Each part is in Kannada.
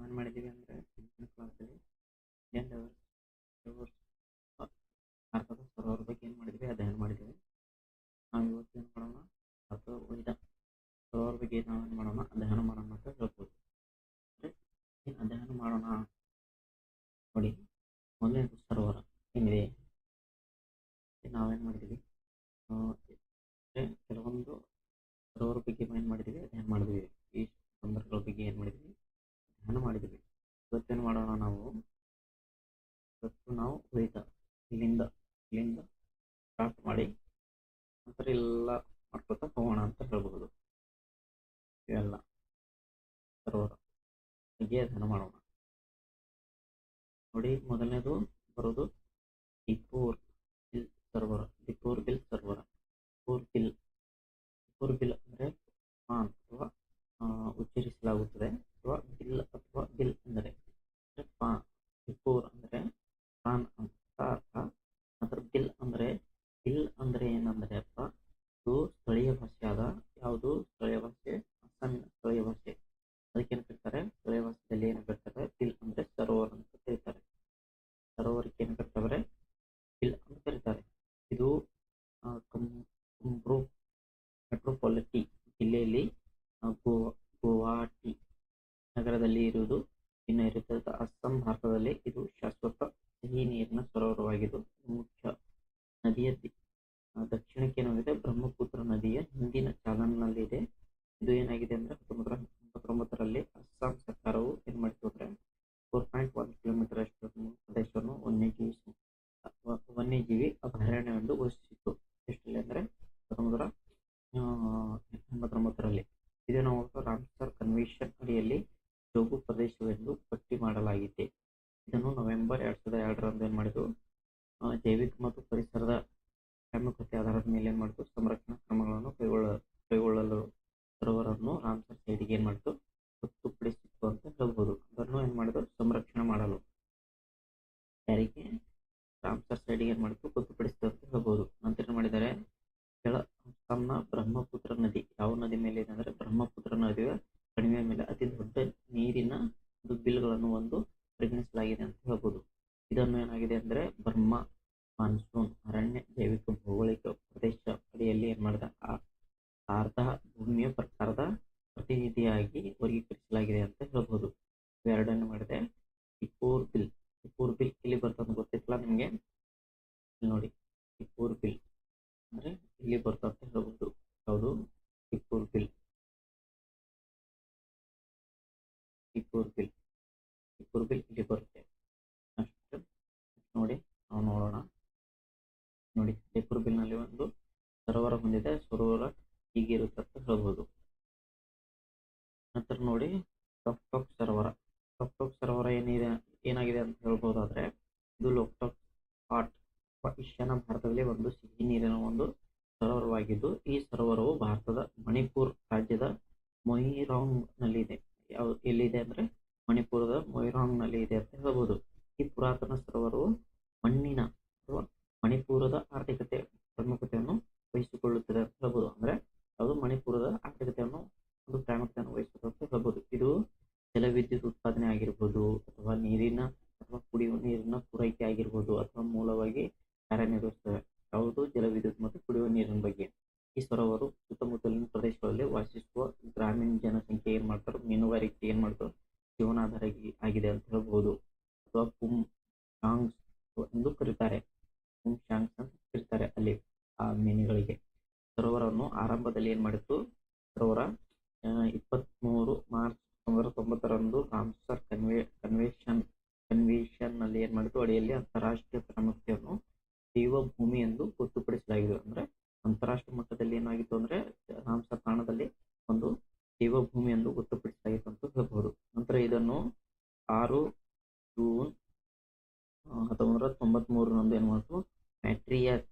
ನಾವೇನು ಮಾಡಿದ್ದೀವಿ ಅಂದರೆ ಹಿಂದಿನ ಕ್ಲಾಸಲ್ಲಿ ರಿವರ್ಸ್ ಭಾರತದ ಸರೋವರ ಬಗ್ಗೆ ಏನು ಮಾಡಿದ್ವಿ ಅಧ್ಯಯನ ಮಾಡಿದ್ದೀವಿ ನಾವು ಇವತ್ತು ಏನು ಮಾಡೋಣ? ಅಥವಾ ಸರೋವರ ಬಗ್ಗೆ ನಾವೇನು ಮಾಡೋಣ? ಅಧ್ಯಯನ ಮಾಡೋಣ ಅಂತ ಹೇಳ್ಬೋದು. ಏನು ಅಧ್ಯಯನ ಮಾಡೋಣ? ನೋಡಿ ಮೊದಲನೇದು ಸರೋವರ ಏನಿದೆ ನಾವೇನು ಮಾಡಿದ್ದೀವಿ ಕೆಲವೊಂದು ಸರೋವರ ಬಗ್ಗೆ ಏನು ಮಾಡಿದ್ದೀವಿ ಅಧ್ಯಯನ ಮಾಡಿದ್ವಿ. ಈ ಸಂದರ್ಭಗಳ ಬಗ್ಗೆ ಏನು ಮಾಡಿದ್ವಿ? ಅಧ್ಯಯನ ಮಾಡಿದ್ವಿ. ಇವತ್ತೇನು ಮಾಡೋಣ ನಾವು? ಇವತ್ತು ನಾವು ರೈತ, ಇಲ್ಲಿಂದ ಇಲ್ಲಿಂದ ಸ್ಟಾರ್ಟ್ ಮಾಡಿ ನಂತರ ಎಲ್ಲ ಮಾಡ್ಕೊತಾ ಹೋಗೋಣ ಅಂತ ಹೇಳ್ಬಹುದು ಇವೆಲ್ಲ ಸರೋವರ ಹೀಗೆ ಅದನ್ನು ಮಾಡೋಣ. ನೋಡಿ, ಮೊದಲನೇದು ಬರೋದು ಟಿಪ್ಪೂರ್ ಬಿಲ್ ಸರ್ವರ ಟಿಪ್ಪೂರ್ ಬಿಲ್ ಸರ್ವರ. ಪೂರ್ ಬಿಲ್ ಟಿಪ್ಪೂರ್ ಬಿಲ್ ಅಂದರೆ ಅಥವಾ ಉಚ್ಚರಿಸಲಾಗುತ್ತದೆ. ಅಥವಾ ಬಿಲ್ ಅಥವಾ ಬಿಲ್ ಅಂದರೆ ಅಂದ್ರೆ ಅಂದರೆ ಪಾನ್ ಅಂತ ಅರ್ಥ ನಂತರ ಬಿಲ್ ಅಂದರೆ ಬಿಲ್ ಅಂದರೆ ಏನಂದರೆ ಅಪ್ಪ ಇದು ಸ್ಥಳೀಯ ಭಾಷೆ ಆದ ಯಾವುದು ಸ್ಥಳೀಯ ಭಾಷೆ ಅಸ್ಸಾಮಿನ ಸ್ಥಳೀಯ ಭಾಷೆ ಅದಕ್ಕೆ ಏನು ಕರೀತಾರೆ ಸ್ಥಳೀಯ ಭಾಷೆಯಲ್ಲಿ ಏನು ಕರೀತಾರೆ ಬಿಲ್ ಅಂದರೆ ಸರೋವರ ಅಂತ ಕರೀತಾರೆ ಸರೋವರಕ್ಕೆ ಏನು ಕರೀತಾರೆ ಬಿಲ್ ಅಂತ ಕರೀತಾರೆ ಇದು ಕಂ- ಮೆಟ್ರೋಪಾಲಿಟಿ ಜಿಲ್ಲೆಯಲ್ಲಿ ಗೋವಾ ಗೋ- ಗುವಾಹಟಿ ನಗರದಲ್ಲಿ ಇರುವುದು ಇನ್ನು ಇರುತ್ತದೆ. ಅಸ್ಸಾಂ ಭಾರತದಲ್ಲಿ ಇದು ಶಾಶ್ವತ ಸಿಹಿ ನೀರಿನ ಸರೋವರವಾಗಿದ್ದು ಮುಖ್ಯ ನದಿಯ ದಿ- ಆ, ದಕ್ಷಿಣಕ್ಕೆ ಏನಾಗಿದೆ ಬ್ರಹ್ಮಪುತ್ರ ನದಿಯ ಹಿಂದಿನ ಚಾನಲ್ನಲ್ಲಿದೆ ಇದು ಏನಾಗಿದೆ ಅಂದ್ರೆ ಹತ್ತೊಂಬತ್ತರ ಎಂಬತ್ತೊಂಬತ್ತರಲ್ಲಿ ಅಸ್ಸಾಂ ಸರ್ಕಾರವು ಏನ್ ಮಾಡಿತು ಅಂದ್ರೆ ಫೋರ್ ಪಾಯಿಂಟ್ ಒನ್ ಕಿಲೋಮೀಟರ್ ಅಷ್ಟು ಪ್ರದೇಶವನ್ನು ವನ್ಯಜೀವಿ ಸಂ- ಅಥವಾ ವನ್ಯಜೀವಿ ಅಭಯಾರಣ್ಯವೆಂದು ಘೋಷಿಸಿತು ಎಷ್ಟರಲ್ಲಿ ಅಂದ್ರೆ ಹತ್ತೊಂಬತ್ತರ ಆ, ಎಂಬತ್ತೊಂಬತ್ತರಲ್ಲಿ ಇದನ್ನು ರಾಮ್ಸರ್ ಕನ್ವೆನ್ಷನ್ ಅಡಿಯಲ್ಲಿ ಜೋಗು ಪ್ರದೇಶವೆಂದು ಪಟ್ಟಿ ಮಾಡಲಾಗಿದೆ ಇದನ್ನು ನವೆಂಬರ್ ಎರಡ್ ಸಾವಿರದ ಎರಡರಂದು ಏನ್ ಮಾಡಿದ್ರು ಆ, ಜೈವಿಕ ಮತ್ತು ಪರಿಸರದ ಪ್ರಾಮುಖ್ಯತೆ ಆಧಾರದ ಮೇಲೆ ಏನ್ ಮಾಡಿತು ಸಂರಕ್ಷಣಾ ಕ್ರಮಗಳನ್ನು ಕೈಗೊಳ್ಳ ಕೈಗೊಳ್ಳಲು ಸರೋವರವನ್ನು ರಾಮ್ಸರ್ ಸೈಡಿಗೆ ಏನ್ ಮಾಡಿತು ಗೊತ್ತುಪಡಿಸಿತ್ತು ಅಂತ ಹೇಳ್ಬೋದು ಅದನ್ನು ಏನ್ ಮಾಡಿದ್ರು ಸಂರಕ್ಷಣೆ ಮಾಡಲು ಯಾರಿಗೆ ರಾಮ್ಸರ್ ಸೈಡಿಗೆ ಏನ್ ಮಾಡಿತು ಗೊತ್ತುಪಡಿಸಿತು ಅಂತ ಹೇಳ್ಬೋದು ನಂತರ ಏನ್ ಮಾಡಿದ್ದಾರೆ ಕೆಳ ಅಸ್ಸಾಂನ ಬ್ರಹ್ಮಪುತ್ರ ನದಿ ಯಾವ ನದಿ ಮೇಲೆ ಇದೆ ಬ್ರಹ್ಮಪುತ್ರ ನದಿಯ ಕಣಿವೆ ಮೇಲೆ ಅತಿ ದೊಡ್ಡ ನೀರಿನ ಒಂದು ಬಿಲ್ಗಳನ್ನು ಒಂದು ಪರಿಗಣಿಸಲಾಗಿದೆ ಅಂತ ಹೇಳ್ಬೋದು. ಇದನ್ನು ಏನಾಗಿದೆ ಅಂದ್ರೆ ಬ್ರಹ್ಮ ಮಾನ್ಸೂನ್ ಅರಣ್ಯ ಜೈವಿಕ ಭೌಗೋಳಿಕ ಪ್ರದೇಶ ಅಡಿಯಲ್ಲಿ ಏನ್ ಮಾಡಿದ? ಆ- ಆರ್ಧ ಭೂಮಿಯ ಪ್ರಕಾರದ ಪ್ರತಿನಿಧಿಯಾಗಿ ವರ್ಗೀಕರಿಸಲಾಗಿದೆ ಅಂತ ಹೇಳ್ಬೋದು. ಇವೆರಡನ್ನು ಮಾಡಿದೆ. ಪೂರ್ ಬಿಲ್. ಇಪ್ಪೂರ್ ಬಿಲ್ ಇಲ್ಲಿ ಬರ್ತದೆ ಗೊತ್ತಿತ್ತಲ್ಲ ನಿಮ್ಗೆ? ನೋಡಿ. ಇಪ್ಪೂರ್ ಬಿಲ್. ಅಂದ್ರೆ ಇಲ್ಲಿ ಬರ್ತಾ ಅಂತ ಹೇಳ್ಬೋದು. ಯಾವುದು ಇಪ್ಪೂರ್ ಬಿಲ್. ಟಿಪ್ಪೂರ್ ಬಿಲ್ ಇಲ್ಲಿ ಬರುತ್ತೆ ನೋಡಿ, ನಾವು ನೋಡೋಣ. ನೋಡಿ ಟಿಪ್ಪೂರ್ ಬಿಲ್ನಲ್ಲಿ ಒಂದು ಸರೋವರ ಹೊಂದಿದೆ ಸರೋವರ ಹೀಗಿರುತ್ತೆ ಅಂತ ಹೇಳ್ಬೋದು. ನಂತರ ನೋಡಿ ಟಕ್ ಟಕ್ ಸರೋವರ. ಟಕ್ ಟಕ್ ಸರೋವರ ಏನಿದೆ, ಏನಾಗಿದೆ ಅಂತ ಹೇಳ್ಬೋದಾದ್ರೆ, ಇದು ಲೋಕ್ಟಕ್ ಪಾಟ್ ಈಶಾನ್ಯ ಭಾರತದಲ್ಲಿ ಒಂದು ಸಿಹಿ ನೀರಿನ ಒಂದು ಸರೋವರವಾಗಿದ್ದು, ಈ ಸರೋವರವು ಭಾರತದ ಮಣಿಪುರ್ ರಾಜ್ಯದ ಮೊಯಿರಾಂಗ್ ನಲ್ಲಿದೆ ಯಾವ ಎಲ್ಲಿದೆ ಅಂದ್ರೆ ಮಣಿಪುರದ ಮೊಯಿರಾಂಗ್ನಲ್ಲಿ ಇದೆ ಅಂತ ಹೇಳ್ಬೋದು ಈ ಪುರಾತನ ಸರೋವರವು ಮಣ್ಣಿನ ಅಥವಾ ಮಣಿಪುರದ ಆರ್ಥಿಕತೆ ಪ್ರಮುಖತೆಯನ್ನು ವಹಿಸಿಕೊಳ್ಳುತ್ತದೆ ಅಂತ ಹೇಳ್ಬೋದು ಅಂದ್ರೆ ಯಾವುದು ಮಣಿಪುರದ ಆರ್ಥಿಕತೆಯನ್ನು ಒಂದು ಪ್ರಾಮುಖ್ಯತೆಯನ್ನು ವಹಿಸುತ್ತದೆ ಅಂತ ಹೇಳ್ಬೋದು ಇದು ಜಲವಿದ್ಯುತ್ ಉತ್ಪಾದನೆ ಆಗಿರ್ಬೋದು ಅಥವಾ ನೀರಿನ ಅಥವಾ ಕುಡಿಯುವ ನೀರಿನ ಪೂರೈಕೆ ಆಗಿರ್ಬೋದು ಅಥವಾ ಮೂಲವಾಗಿ ಕಾರ್ಯನಿರ್ವಹಿಸುತ್ತವೆ ಯಾವುದು ಜಲವಿದ್ಯುತ್ ಮತ್ತು ಕುಡಿಯುವ ನೀರಿನ ಬಗ್ಗೆ ಈ ಸರೋವರು ಸುತ್ತಮುತ್ತಲಿನ ಪ್ರದೇಶಗಳಲ್ಲಿ ವಾಸಿಸುವ ಗ್ರಾಮೀಣ ಜನಸಂಖ್ಯೆ ಏನ್ ಮಾಡ್ತಾರೆ ಮೀನುಗಾರಿಕೆ ಏನ್ ಮಾಡ್ತಾರೆ ಜೀವನಾಧಾರ ಆಗಿ- ಆಗಿದೆ ಅಂತ ಹೇಳ್ಬಹುದು ಅಥವಾ ಪುಮ್ ಶಾಂಗ್ಸ್ ಎಂದು ಕರೀತಾರೆ ಪುಮ್ ಶಾಂಗ್ಸ್ ಅಂತ ಕರೀತಾರೆ ಅಲ್ಲಿ ಆ ಮೀನುಗಳಿಗೆ ಸರೋವರವನ್ನು ಆರಂಭದಲ್ಲಿ ಏನ್ ಮಾಡಿತ್ತು ಸರೋವರ ಇಪ್ಪತ್ಮೂರು ಮಾರ್ಚ್ ಸಾವಿರದ ತೊಂಬತ್ತರಂದು ರಾಮ್ಸರ್ ಕನ್ವೆ ಕನ್ವೆನ್ಷನ್ ಕನ್ವೆನ್ಷನ್ ಏನು ಮಾಡಿತು ಅಡಿಯಲ್ಲಿ ಅಂತಾರಾಷ್ಟ್ರೀಯ ಪ್ರಾಮುಖ್ಯವನ್ನು ಭೂಮಿ ಎಂದು ಗೊತ್ತುಪಡಿಸಲಾಗಿದೆ. ಅಂದ್ರೆ ಅಂತಾರಾಷ್ಟ್ರೀಯ ಮಟ್ಟದಲ್ಲಿ ಏನಾಗಿತ್ತು ಅಂದ್ರೆ ರಾಮ್ಸರ್ ತಾಣದಲ್ಲಿ ಒಂದು ಜೀವ ಭೂಮಿ ಎಂದು ಗೊತ್ತುಪಡಿಸಲಾಗಿತ್ತು ಅಂತ ಹೇಳಬಹುದು. ನಂತರ ಇದನ್ನು ಆರು ಜೂನ್ ಹತ್ತೊಂಬತ್ತು ನೂರ ತೊಂಬತ್ ಮೂರರಂದು ಏನ್ ಮಾಡ್ತು ಮ್ಯಾಟ್ರಿಯಸ್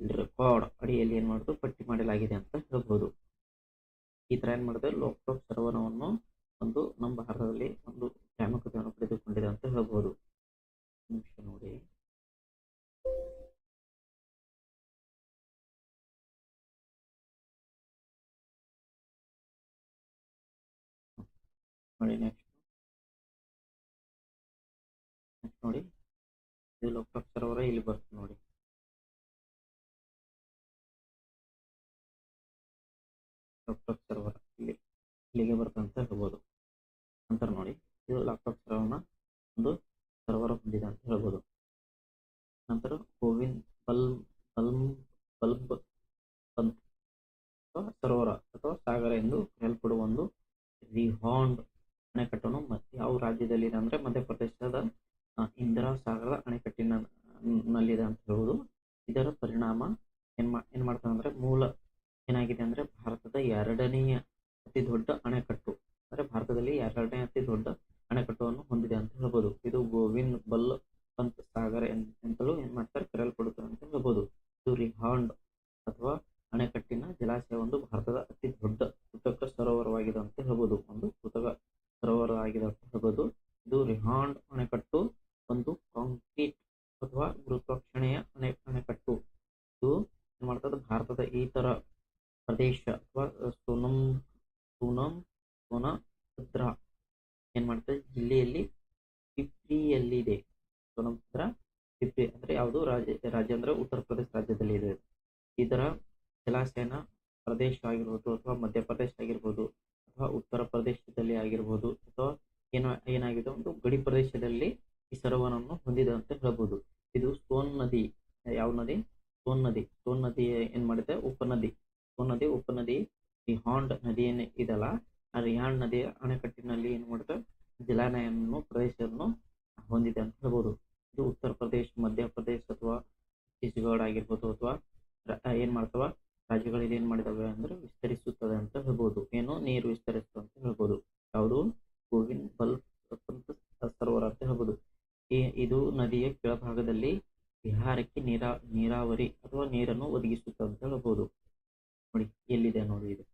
ರೆಕಾರ್ಡ್ ಅಡಿಯಲ್ಲಿ ಏನ್ ಮಾಡಿತು, ಪಟ್ಟಿ ಮಾಡಲಾಗಿದೆ ಅಂತ ಹೇಳಬಹುದು. ಈ ತರ ಏನ್ ಮಾಡಿದ್ರೆ ಲೋಕ್ಟಾಕ್ ಸರೋವರವನ್ನು ಒಂದು ನಮ್ಮ ಭಾರತದಲ್ಲಿ ನಿಮಿಷ ನೋಡಿ. ನೋಡಿ ನೆಕ್ಸ್ಟ್ ನೋಡಿ. ಇದು ಸರೋವರ ಇಲ್ಲಿ ಬರ್ತದೆ ನೋಡಿ. ಲೋಕಟಾಕ್ ಸರ್ವರ್ ಇಲ್ಲಿ ಇಲ್ಲಿಗೆ ಬರ್ತಂತ ಹೇಳ್ಬೋದು. ಅಂತ ನೋಡಿ. ಇದು ಲ್ಯಾಪ್ಟಾಪ್ ಸರೋವರನ ಒಂದು ಸರೋವರ ಹೊಂದಿದೆ ಅಂತ ಹೇಳ್ಬೋದು. ನಂತರ ಕೋವಿನ್ ಬಲ್ಬ್ ಬಲ್ಬ್ ಬಲ್ಬ್ ಅಥವಾ ಸರೋವರ ಅಥವಾ ಸಾಗರ ಎಂದು ಕರೆಯಲ್ಪಡುವ ಒಂದು ರಿಹಾಂಡ್ ಅಣೆಕಟ್ಟನ್ನು ಯಾವ ಯಾವ ರಾಜ್ಯದಲ್ಲಿದೆ ಅಂದ್ರೆ ಮಧ್ಯಪ್ರದೇಶದ ಇಂದಿರಾ ಸಾಗರ ಅಣೆಕಟ್ಟಿನ ನಲ್ಲಿದೆ ಅಂತ ಹೇಳ್ಬೋದು. ಇದರ ಪರಿಣಾಮ ಏನ್ ಮಾ, ಏನ್ ಮಾಡ್ತದೆ ಅಂದ್ರೆ ಮೂಲ ಏನಾಗಿದೆ ಅಂದ್ರೆ ಭಾರತದ ಎರಡನೆಯ ಅತಿ ದೊಡ್ಡ ಅಣೆಕಟ್ಟು. ಅಂದ್ರೆ ಭಾರತದಲ್ಲಿ ಎರಡನೇ ಅತಿ ದೊಡ್ಡ ಅಣೆಕಟ್ಟುವನ್ನು ಹೊಂದಿದೆ ಅಂತ ಹೇಳ್ಬೋದು. ಇದು ಗೋವಿಂದ್ ಬಲ್ ಪಂತ್ ಸಾಗರ ಅಂತಲೂ ಏನ್ ಮಾಡ್ತಾರೆ ಕರೆಯಲ್ಪಡುತ್ತದೆ ಅಂತ ಹೇಳ್ಬೋದು. ಇದು ರಿಹಾಂಡ್ ಅಥವಾ ಅಣೆಕಟ್ಟಿನ ಜಲಾಶಯ ಒಂದು ಭಾರತದ ಅತಿ ದೊಡ್ಡ ಕೃತಕ ಸರೋವರವಾಗಿದೆ ಅಂತ ಹೇಳ್ಬೋದು. ಒಂದು ಕೃತಕ ಸರೋವರ ಆಗಿದೆ ಅಂತ ಹೇಳ್ಬೋದು. ಇದು ರಿಹಾಂಡ್ ಅಣೆಕಟ್ಟು ಒಂದು ಕಾಂಕ್ರೀಟ್ ಅಥವಾ ಗುರುತ್ವಾಕರ್ಷಣೆಯ ಅಣೆ, ಅಣೆಕಟ್ಟು. ಇದು ಏನ್ ಮಾಡ್ತದೆ, ಭಾರತದ ಇತರ ಪ್ರದೇಶ ಅಥವಾ ಸೋನಂ ಸೋನಂ, ಸೋನಭದ್ರಾ ಏನ್ ಮಾಡ್ತದೆ ಜಿಲ್ಲೆಯಲ್ಲಿ ಪಿಪ್ರಿಯಲ್ಲಿದೆ. ಸೋನಭದ್ರ ಪಿಪ್ರಿ ಅಂದ್ರೆ ಯಾವುದು? ರಾಜ್ಯ ರಾಜ್ಯ ಅಂದ್ರೆ ಉತ್ತರ ಪ್ರದೇಶ ರಾಜ್ಯದಲ್ಲಿ ಇದೆ. ಇದರ ಜಲಾಶಯನ ಪ್ರದೇಶ ಆಗಿರ್ಬೋದು ಅಥವಾ ಮಧ್ಯಪ್ರದೇಶ ಆಗಿರ್ಬೋದು ಅಥವಾ ಉತ್ತರ ಪ್ರದೇಶದಲ್ಲಿ ಆಗಿರ್ಬೋದು ಅಥವಾ ಏನೋ, ಏನಾಗಿದೆ? ಒಂದು ಗಡಿ ಪ್ರದೇಶದಲ್ಲಿ ಈ ಸರೋವರವನ್ನು ಹೊಂದಿದೆ ಅಂತ ಹೇಳ್ಬೋದು. ಇದು ಸೋನ್ ನದಿ. ಯಾವ ನದಿ? ಸೋನ್ ನದಿ. ಸೋನ್ ನದಿ ಏನ್ ಮಾಡಿದೆ ಉಪನದಿ ಸೋನ್ ನದಿ ಉಪನದಿ ಹಾಂಡ್ ನದಿ ಏನ್ ಇದಲ್ಲ. ಆ ನದಿ ಅಣೆಕಟ್ಟಿನಲ್ಲಿ ಏನ್ ಮಾಡುತ್ತೆ ಜಲಾನಯನ ಪ್ರದೇಶವನ್ನು ಹೊಂದಿದೆ ಅಂತ ಹೇಳ್ಬೋದು. ಇದು ಉತ್ತರ ಪ್ರದೇಶ ಮಧ್ಯಪ್ರದೇಶ ಅಥವಾ ಛತ್ತೀಸ್ಗಢ ಆಗಿರ್ಬೋದು ಅಥವಾ ಏನ್ ಮಾಡ್ತವ? ರಾಜ್ಯಗಳು ಏನ್ ಮಾಡಿದಾವೆ ಅಂದ್ರೆ ವಿಸ್ತರಿಸುತ್ತದೆ ಅಂತ ಹೇಳ್ಬೋದು. ಏನು? ನೀರು ವಿಸ್ತರಿಸುತ್ತದೆ ಅಂತ ಹೇಳ್ಬೋದು. ಯಾವುದು? ಗೋವಿಂದ್ ಪಂತ್ ಸರೋವರ ಅಂತ ಹೇಳ್ಬೋದು. ಇದು ನದಿಯ ಕೆಳಭಾಗದಲ್ಲಿ ಬಿಹಾರಕ್ಕೆ ನೀರಾ, ನೀರಾವರಿ ಅಥವಾ ನೀರನ್ನು ಒದಗಿಸುತ್ತದೆ ಅಂತ ಹೇಳ್ಬೋದು. ನೋಡಿ, ಎಲ್ಲಿದೆ ನೋಡಿ ಇದು.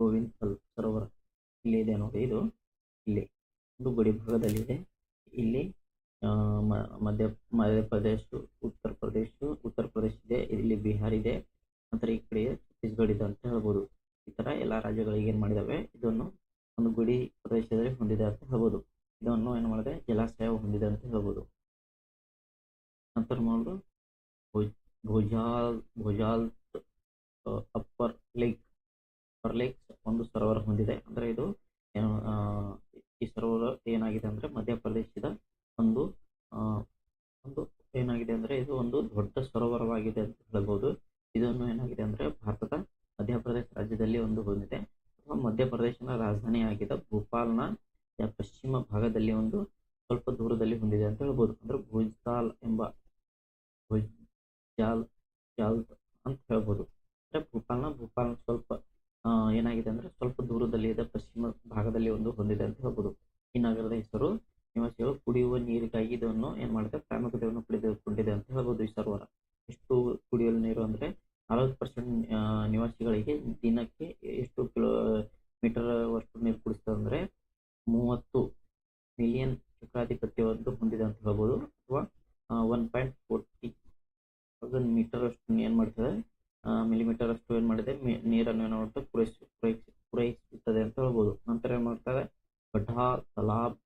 ಗೋವಿಂದ್ ಪಲ್ ಸರೋವರ. ಇಲ್ಲಿ ಇದೆ ನೋಡಿ, ಇದು ಇಲ್ಲಿ. ಒಂದು ಗಡಿ ಭಾಗದಲ್ಲಿದೆ ಇಲ್ಲಿ ಮಧ್ಯ ಮಧ್ಯಪ್ರದೇಶ ಉತ್ತರ ಪ್ರದೇಶ ಉತ್ತರ ಪ್ರದೇಶ ಇದೆ, ಇಲ್ಲಿ ಬಿಹಾರ್ ಇದೆ. ನಂತರ ಈ ಕಡೆ ಛತ್ತೀಸ್ಗಢ ಇದೆ ಅಂತ ಹೇಳ್ಬೋದು. ಈ ತರ ಎಲ್ಲ ರಾಜ್ಯಗಳಿಗೆ ಏನ್ ಮಾಡಿದಾವೆ, ಇದನ್ನು ಒಂದು ಗುಡಿ ಪ್ರದೇಶದಲ್ಲಿ ಹೊಂದಿದೆ ಅಂತ ಹೇಳ್ಬೋದು. ಇದನ್ನು ಏನ್ ಮಾಡಿದೆ, ಜಲಾಶಯ ಹೊಂದಿದೆ ಅಂತ ಹೇಳ್ಬೋದು. ನಂತರ ನೋಡು Bhoj- Bhojtal Bhojtal upper lake. Upper lake ಒಂದು ಸರೋವರ ಹೊಂದಿದೆ. ಅಂದ್ರೆ ಇದು ಈ ಸರೋವರ ಏನಾಗಿದೆ ಅಂದ್ರೆ ಮಧ್ಯಪ್ರದೇಶದ ಒಂದು ಒಂದು ಏನಾಗಿದೆ ಅಂದ್ರೆ ಇದು ಒಂದು ದೊಡ್ಡ ಸರೋವರವಾಗಿದೆ ಅಂತ ಹೇಳ್ಬೋದು. ಇದನ್ನು ಏನಾಗಿದೆ ಅಂದ್ರೆ ಭಾರತದ ಮಧ್ಯಪ್ರದೇಶ ರಾಜ್ಯದಲ್ಲಿ ಒಂದು ಹೊಂದಿದೆ. ಅಥವಾ ಮಧ್ಯಪ್ರದೇಶನ ರಾಜಧಾನಿಯಾಗಿದ್ದ ಭೋಪಾಲ್ನ ಪಶ್ಚಿಮ ಭಾಗದಲ್ಲಿ ಒಂದು ಸ್ವಲ್ಪ ದೂರದಲ್ಲಿ ಹೊಂದಿದೆ ಅಂತ ಹೇಳ್ಬೋದು. ಅಂದ್ರೆ ಭೋಜ್ತಾಲ್ ಎಂಬ ಭೋಜ್ ಜಾಲ್ ಅಂತ ಹೇಳ್ಬೋದು. ಅಂದ್ರೆ ಭೂಪಾಲ್ನ ಭೂಪಾಲ್ ಸ್ವಲ್ಪ ಏನಾಗಿದೆ ಅಂದ್ರೆ ಸ್ವಲ್ಪ ದೂರದಲ್ಲಿ ಇದೆ, ಪಶ್ಚಿಮ ಭಾಗದಲ್ಲಿ ಒಂದು ಹೊಂದಿದೆ ಅಂತ ಹೇಳ್ಬೋದು. ಈ ನಗರದ ಹೆಸರು ನಿವಾಸಿಗಳು ಕುಡಿಯುವ ನೀರಿಗಾಗಿ ಇದನ್ನು ಏನ್ ಮಾಡುತ್ತೆ ಪ್ರಾಮುಖ್ಯತೆಯನ್ನು ಪಡೆದುಕೊಂಡಿದೆ ಅಂತ ಹೇಳ್ಬೋದು ಈ ಸರೋವರ. ಎಷ್ಟು ಕುಡಿಯುವ ನೀರು ಅಂದ್ರೆ ನಲವತ್ತು ಪರ್ಸೆಂಟ್ ನಿವಾಸಿಗಳಿಗೆ ದಿನಕ್ಕೆ ಎಷ್ಟು ಕಿಲೋ, ಮೀಟರ್ ವಷ್ಟು ನೀರು ಕುಡಿಸ್ತದೆ ಅಂದ್ರೆ ಮೂವತ್ತು ಮಿಲಿಯನ್ ಚಕ್ರಾಧಿಪತ್ಯವನ್ನು ಹೊಂದಿದೆ ಅಂತ ಹೇಳ್ಬೋದು. ಅಥವಾ ಒನ್ ಪಾಯಿಂಟ್ ಫೋರ್ಟಿ ಮೀಟರ್ ಅಷ್ಟು ಏನ್ ಮಾಡ್ತದೆ ಮಿಲಿಮೀಟರ್ ಅಷ್ಟು ಏನ್ ಮಾಡಿದೆ ನೀರನ್ನು ಏನು ಮಾಡುತ್ತೆ ಪೂರೈಸಿ ಪೂರೈಸಿ, ಪೂರೈಸುತ್ತದೆ ಅಂತ ಹೇಳ್ಬೋದು. ನಂತರ ಏನ್ ಮಾಡ್ತಾರೆ, ಬಡಾ ತಲಾಬ್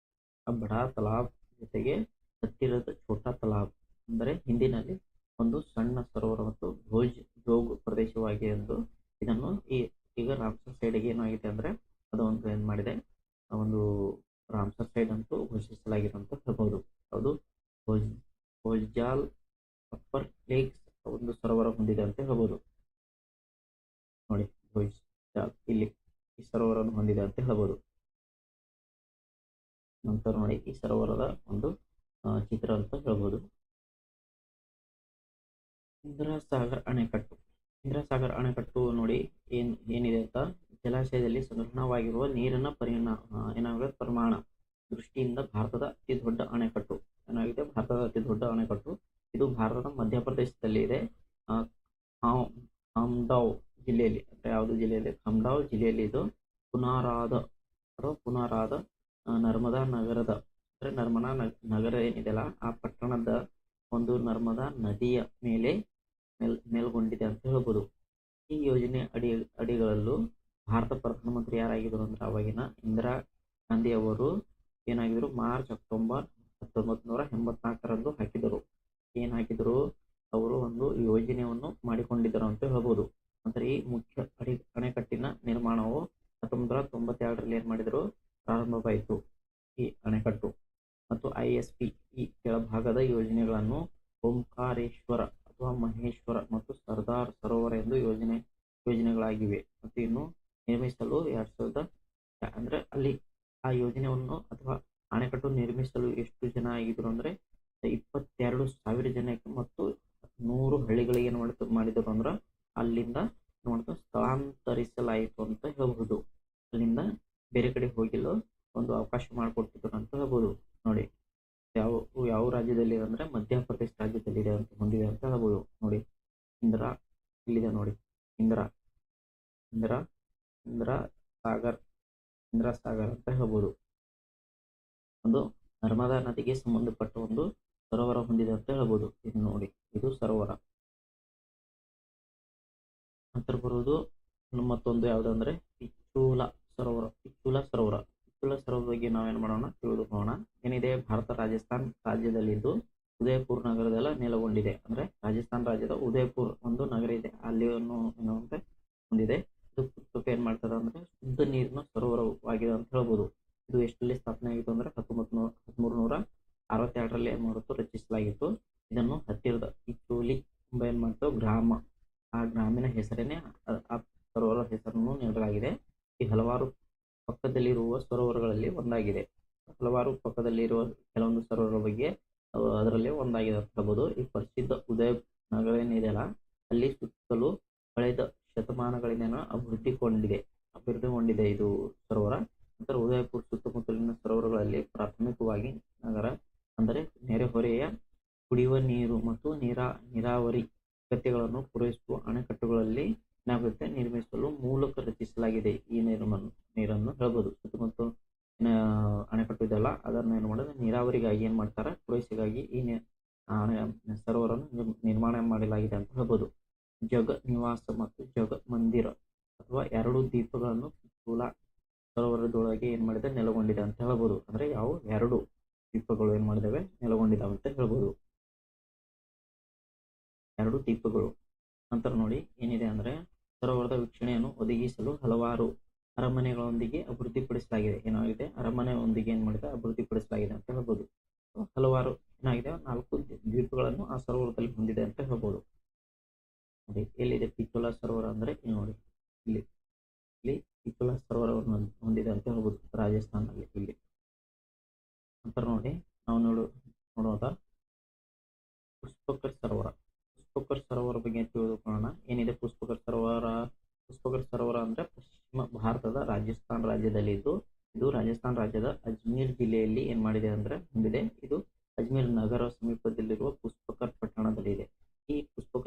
ಬಡಾ ತಲಾಬ್ ಜೊತೆಗೆ ಹತ್ತಿರದ ಛೋಟಾ ತಲಾಬ್ ಅಂದರೆ ಹಿಂದಿನಲ್ಲಿ ಒಂದು ಸಣ್ಣ ಸರೋವರ ಮತ್ತು ಭೋಜ್ ಜೋಗ್ ಪ್ರದೇಶವಾಗಿ ಎಂದು ಇದನ್ನು ಈ ಈಗ ರಾಮ್ಸರ್ ಸೈಡ್ಗೆ ಏನಾಗಿದೆ ಅಂದ್ರೆ ಅದು ಒಂದು ಏನ್ ಮಾಡಿದೆ ಆ ಒಂದು ರಾಮ್ಸರ್ ಸೈಡ್ ಅಂತೂ ಘೋಷಿಸಲಾಗಿದೆ ಅಂತ ಹೇಳ್ಬೋದು ಅದು ಭೋಜ್ ಭೋಜಾಲ್ ಅಪ್ಪರ್ ಲೇಕ್ಸ್ ಒಂದು ಸರೋವರ ಹೊಂದಿದೆ ಅಂತ ಹೇಳ್ಬೋದು ನೋಡಿ ಭೋಜಾಲ್ ಇಲ್ಲಿ ಈ ಸರೋವರವನ್ನು ಹೊಂದಿದೆ ಅಂತ ಹೇಳ್ಬೋದು ನಂತರ ನೋಡಿ ಈ ಸರೋವರದ ಒಂದು ಆ, ಚಿತ್ರ ಅಂತ ಹೇಳ್ಬೋದು ಇಂದಿರಾ ಸಾಗರ್ ಅಣೆಕಟ್ಟು ಇಂದಿರಾ ಸಾಗರ್ ಅಣೆಕಟ್ಟು ನೋಡಿ ಏನ್ ಏನಿದೆ ಅಂತ ಜಲಾಶಯದಲ್ಲಿ ಸಂಗ್ರಹಣವಾಗಿರುವ ನೀರಿನ ಪರಿಣಾಮ ಏನಾಗಿದೆ ಪ್ರಮಾಣ ದೃಷ್ಟಿಯಿಂದ ಭಾರತದ ಅತಿ ದೊಡ್ಡ ಅಣೆಕಟ್ಟು. ಏನಾಗಿದೆ? ಭಾರತದ ಅತಿ ದೊಡ್ಡ ಅಣೆಕಟ್ಟು. ಇದು ಭಾರತದ ಮಧ್ಯಪ್ರದೇಶದಲ್ಲಿ ಇದೆ. ಖಾಮ್ಡಾವ್ ಜಿಲ್ಲೆಯಲ್ಲಿ, ಅಂದ್ರೆ ಯಾವುದು ಜಿಲ್ಲೆಯಲ್ಲಿ? ಖಾಮ್ಡಾವ್ ಜಿಲ್ಲೆಯಲ್ಲಿ ಇದು ಪುನಾರಾದ ಅಥವಾ ಪುನಾರಾದ ನರ್ಮದಾ ನಗರದ, ಅಂದ್ರೆ ನರ್ಮದಾ ನಗರ ನಗರ ಏನಿದೆಯಲ್ಲ, ಆ ಪಟ್ಟಣದ ಒಂದು ನರ್ಮದಾ ನದಿಯ ಮೇಲೆ, ಮೇಲ್, ಮೇಲ್ಗೊಂಡಿದೆ ಅಂತ ಹೇಳ್ಬೋದು. ಈ ಯೋಜನೆ ಅಡಿ, ಅಡಿಗಳಲ್ಲೂ ಭಾರತ ಪ್ರಧಾನಮಂತ್ರಿ ಯಾರಾಗಿದ್ರು ಅಂದ್ರೆ ಅವಾಗಿನ ಇಂದಿರಾ ಗಾಂಧಿ ಅವರು ಏನಾಗಿದ್ರು ಮಾರ್ಚ್ ಅಕ್ಟೋಬರ್ ಹತ್ತೊಂಬತ್ತು ನೂರ ಎಂಬತ್ನಾಲ್ಕರಂದು ಹಾಕಿದರು ಏನ್ ಹಾಕಿದ್ರು? ಅವರು ಒಂದು ಯೋಜನೆಯನ್ನು ಮಾಡಿಕೊಂಡಿದ್ದರು ಅಂತ ಹೇಳ್ಬೋದು. ಅಂದ್ರೆ ಈ ಮುಖ್ಯ ಅಡಿ, ಅಣೆಕಟ್ಟಿನ ನಿರ್ಮಾಣವು ಹತ್ತೊಂಬತ್ತು ನೂರ ತೊಂಬತ್ತೆರಡರಲ್ಲಿ ಏನ್ ಮಾಡಿದರು? ಪ್ರಾರಂಭವಾಯಿತು. ಈ ಅಣೆಕಟ್ಟು ಮತ್ತು ಐ ಎಸ್ ಪಿ, ಈ ಕೆಳಭಾಗದ ಯೋಜನೆಗಳನ್ನು ಓಂಕಾರೇಶ್ವರ ಅಥವಾ ಮಹೇಶ್ವರ ಮತ್ತು ಸರ್ದಾರ್ ಸರೋವರ ಎಂದು ಯೋಜನೆ, ಯೋಜನೆಗಳಾಗಿವೆ. ಮತ್ತು ಇನ್ನು ನಿರ್ಮಿಸಲು ಎರಡ್ ಸಾವಿರದ ಅಂದ್ರೆ ಅಲ್ಲಿ ಆ ಯೋಜನೆಯನ್ನು ಅಥವಾ ಅಣೆಕಟ್ಟು ನಿರ್ಮಿಸಲು ಎಷ್ಟು ಜನ ಆಗಿದ್ರು ಅಂದ್ರೆ ಇಪ್ಪತ್ತೆರಡು ಸಾವಿರ ಜನಕ್ಕೆ ಮತ್ತು ನೂರು ಹಳ್ಳಿಗಳಿಗೆ ಏನ್ ಮಾಡಿದ್ರು ಮಾಡಿದ್ರು ಅಂದ್ರೆ ಅಲ್ಲಿಂದ ನೋಡ್ತಾ ಸ್ಥಳಾಂತರಿಸಲಾಯಿತು ಅಂತ ಹೇಳ್ಬಹುದು. ಅಲ್ಲಿಂದ ಬೇರೆ ಕಡೆ ಹೋಗಲು ಒಂದು ಅವಕಾಶ ಮಾಡಿಕೊಡ್ತಿದ್ರು ಅಂತ ಹೇಳ್ಬೋದು ನೋಡಿ, ಯಾವ ಯಾವ ರಾಜ್ಯದಲ್ಲಿ ಅಂದ್ರೆ ಮಧ್ಯಪ್ರದೇಶ ರಾಜ್ಯದಲ್ಲಿ ಇದೆ ಅಂತ ಹೊಂದಿದೆ ಅಂತ ಹೇಳ್ಬೋದು ನೋಡಿ, ಇಂದಿರಾ, ಇಲ್ಲಿದೆ ನೋಡಿ, ಇಂದಿರಾ ಇಂದಿರಾ. ಇಂದಿರಾ ಸಾಗರ್, ಇಂದ್ರ ಸಾಗರ್ ಅಂತ ಹೇಳ್ಬೋದು. ಒಂದು ನರ್ಮದಾ ನದಿಗೆ ಸಂಬಂಧಪಟ್ಟ ಒಂದು ಸರೋವರ ಹೊಂದಿದೆ ಅಂತ ಹೇಳ್ಬೋದು. ಇದು ನೋಡಿ, ಇದು ಸರೋವರ. ನಂತರ ಬರುವುದು ಮತ್ತೊಂದು ಯಾವುದಂದ್ರೆ ಪಿಚ್ಚೂಲ ಸರೋವರ ಪಿಚ್ಚೂಲ ಸರೋವರ. ಪಿಚ್ಚೂಲ ಸರೋವರ ಬಗ್ಗೆ ನಾವೇನ್ ಮಾಡೋಣ, ತಿಳಿದುಕೊಳ್ಳೋಣ. ಏನಿದೆ, ಭಾರತ, ರಾಜಸ್ಥಾನ್ ರಾಜ್ಯದಲ್ಲಿದ್ದು ಉದಯಪುರ್ ನಗರದೆಲ್ಲ ನೆಲೆಗೊಂಡಿದೆ. ಅಂದ್ರೆ ರಾಜಸ್ಥಾನ್ ರಾಜ್ಯದ ಉದಯಪುರ್ ಒಂದು ನಗರ ಇದೆ. ಅಲ್ಲಿ ಏನು ಹೊಂದಿದೆ ಪುಸ್ತಕ ಏನ್ ಮಾಡ್ತದೆ ಅಂದ್ರೆ ಶುದ್ಧ ನೀರಿನ ಸರೋವರವಾಗಿದೆ ಅಂತ ಹೇಳ್ಬೋದು. ಇದು ಎಷ್ಟರಲ್ಲಿ ಸ್ಥಾಪನೆ ಆಗಿತ್ತು ಅಂದ್ರೆ ಹತ್ತೊಂಬತ್ತು ನೂರ ಹದಿಮೂರು ನೂರ ಅರವತ್ತೆರಡರಲ್ಲಿ ಏನ್ ಮಾಡಿತ್ತು ರಚಿಸಲಾಗಿತ್ತು. ಇದನ್ನು ಹತ್ತಿರದ ಪಿಚ್ಚೋಲಿ ಎಂಬ ಏನ್ ಗ್ರಾಮ, ಆ ಗ್ರಾಮೀಣ ಹೆಸರೇನೆ ಆ- ಸರೋವರ ಹೆಸರನ್ನು ನೀಡಲಾಗಿದೆ. ಈ ಹಲವಾರು ಪಕ್ಕದಲ್ಲಿರುವ ಸರೋವರಗಳಲ್ಲಿ ಒಂದಾಗಿದೆ. ಹಲವಾರು ಪಕ್ಕದಲ್ಲಿರುವ ಕೆಲವೊಂದು ಸರೋವರ ಬಗ್ಗೆ ಅದರಲ್ಲಿ ಒಂದಾಗಿದೆ ಅಂತ ಹೇಳ್ಬೋದು. ಈ ಪ್ರಸಿದ್ಧ ಉದಯ ನಗರ ಏನಿದೆಯಲ್ಲ ಅಲ್ಲಿ ಸುತ್ತಲೂ ಕಳೆದ ಶತಮಾನಗಳಿಂದ ಅಭಿವೃದ್ಧಿಗೊಂಡಿದೆ. ಅಭಿವೃದ್ಧಿಗೊಂಡಿದೆ ಇದು ಸರೋವರ. ನಂತರ ಉದಯಪುರ ಸುತ್ತಮುತ್ತಲಿನ ಸರೋವರಗಳಲ್ಲಿ ಪ್ರಾಥಮಿಕವಾಗಿ ನಗರ, ಅಂದರೆ ನೆರೆಹೊರೆಯ ಕುಡಿಯುವ ನೀರು ಮತ್ತು ನೀರಾ, ನೀರಾವರಿ ಅಗತ್ಯಗಳನ್ನು ಪೂರೈಸುವ ಅಣೆಕಟ್ಟುಗಳಲ್ಲಿ ಏನಾಗುತ್ತೆ ನಿರ್ಮಿಸಲು ಮೂಲಕ ರಚಿಸಲಾಗಿದೆ. ಈ ನೀರನ್ನು ನೀರನ್ನು ಹೇಳ್ಬೋದು. ಸುತ್ತಮುತ್ತ ಅಣೆಕಟ್ಟು ಇದೆಲ್ಲ. ಅದನ್ನು ಏನು ಮಾಡೋದು? ನೀರಾವರಿಗಾಗಿ ಏನ್ ಮಾಡ್ತಾರೆ? ಪೂರೈಸಿಗಾಗಿ ಈ ಸರೋವರನ್ನು ನಿರ್ಮಾಣ ಮಾಡಲಾಗಿದೆ ಅಂತ ಹೇಳ್ಬೋದು. ಜಗ ನಿವಾಸ ಮತ್ತು ಜಗ ಮಂದಿರ ಅಥವಾ ಎರಡು ದ್ವೀಪಗಳನ್ನು ಸ್ಥೂಲ ಸರೋವರದೊಳಗೆ ಏನ್ ಮಾಡಿದೆ? ನೆಲೆಗೊಂಡಿದೆ ಅಂತ ಹೇಳ್ಬೋದು. ಅಂದ್ರೆ ಯಾವ ಎರಡು ದ್ವೀಪಗಳು ಏನ್ ಮಾಡಿದಾವೆ? ನೆಲೆಗೊಂಡಿದ್ದಾವೆ ಅಂತ ಹೇಳ್ಬೋದು. ಎರಡು ದ್ವೀಪಗಳು ನಂತರ ನೋಡಿ ಏನಿದೆ ಅಂದ್ರೆ ಸರೋವರದ ವೀಕ್ಷಣೆಯನ್ನು ಒದಗಿಸಲು ಹಲವಾರು ಅರಮನೆಗಳೊಂದಿಗೆ ಅಭಿವೃದ್ಧಿಪಡಿಸಲಾಗಿದೆ. ಏನಾಗಿದೆ? ಅರಮನೆಯೊಂದಿಗೆ ಏನ್ ಮಾಡಿದೆ? ಅಭಿವೃದ್ಧಿಪಡಿಸಲಾಗಿದೆ ಅಂತ ಹೇಳ್ಬೋದು. ಹಲವಾರು ಏನಾಗಿದೆ? ನಾಲ್ಕು ದ್ವೀಪಗಳನ್ನು ಆ ಸರೋವರದಲ್ಲಿ ಹೊಂದಿದೆ ಅಂತ ಹೇಳ್ಬೋದು. ನೋಡಿ, ಎಲ್ಲಿದೆ ಪಿಚ್ಚೋಲ ಸರೋವರ ಅಂದ್ರೆ ಇಲ್ಲಿ ನೋಡಿ, ಇಲ್ಲಿ ಇಲ್ಲಿ ಪಿಚ್ಚೋಲ ಸರೋವರವನ್ನು ಹೊಂದಿದೆ ಅಂತ ಹೇಳ್ಬೋದು ರಾಜಸ್ಥಾನಲ್ಲಿ ಇಲ್ಲಿ. ನಂತರ ನೋಡಿ, ನಾವು ನೋಡು ನೋಡೋದ ಪುಷ್ಪಕರ್ ಸರೋವರ. ಪುಷ್ಪಕರ್ ಸರೋವರ ಬಗ್ಗೆ ತಿಳಿದುಕೊಳ್ಳೋಣ. ಏನಿದೆ ಪುಷ್ಪಕರ್ ಸರೋವರ? ಪುಷ್ಪಕರ್ ಸರೋವರ ಅಂದ್ರೆ ಪಶ್ಚಿಮ ಭಾರತದ ರಾಜಸ್ಥಾನ್ ರಾಜ್ಯದಲ್ಲಿದ್ದು ಇದು ರಾಜಸ್ಥಾನ ರಾಜ್ಯದ ಅಜ್ಮೀರ್ ಜಿಲ್ಲೆಯಲ್ಲಿ ಏನ್ ಮಾಡಿದೆ ಅಂದ್ರೆ ಹೊಂದಿದೆ. ಇದು ಅಜ್ಮೀರ್ ನಗರ ಸಮೀಪದಲ್ಲಿರುವ ಪುಷ್ಪಕರ್ ಪಟ್ಟಣದಲ್ಲಿದೆ. ಈ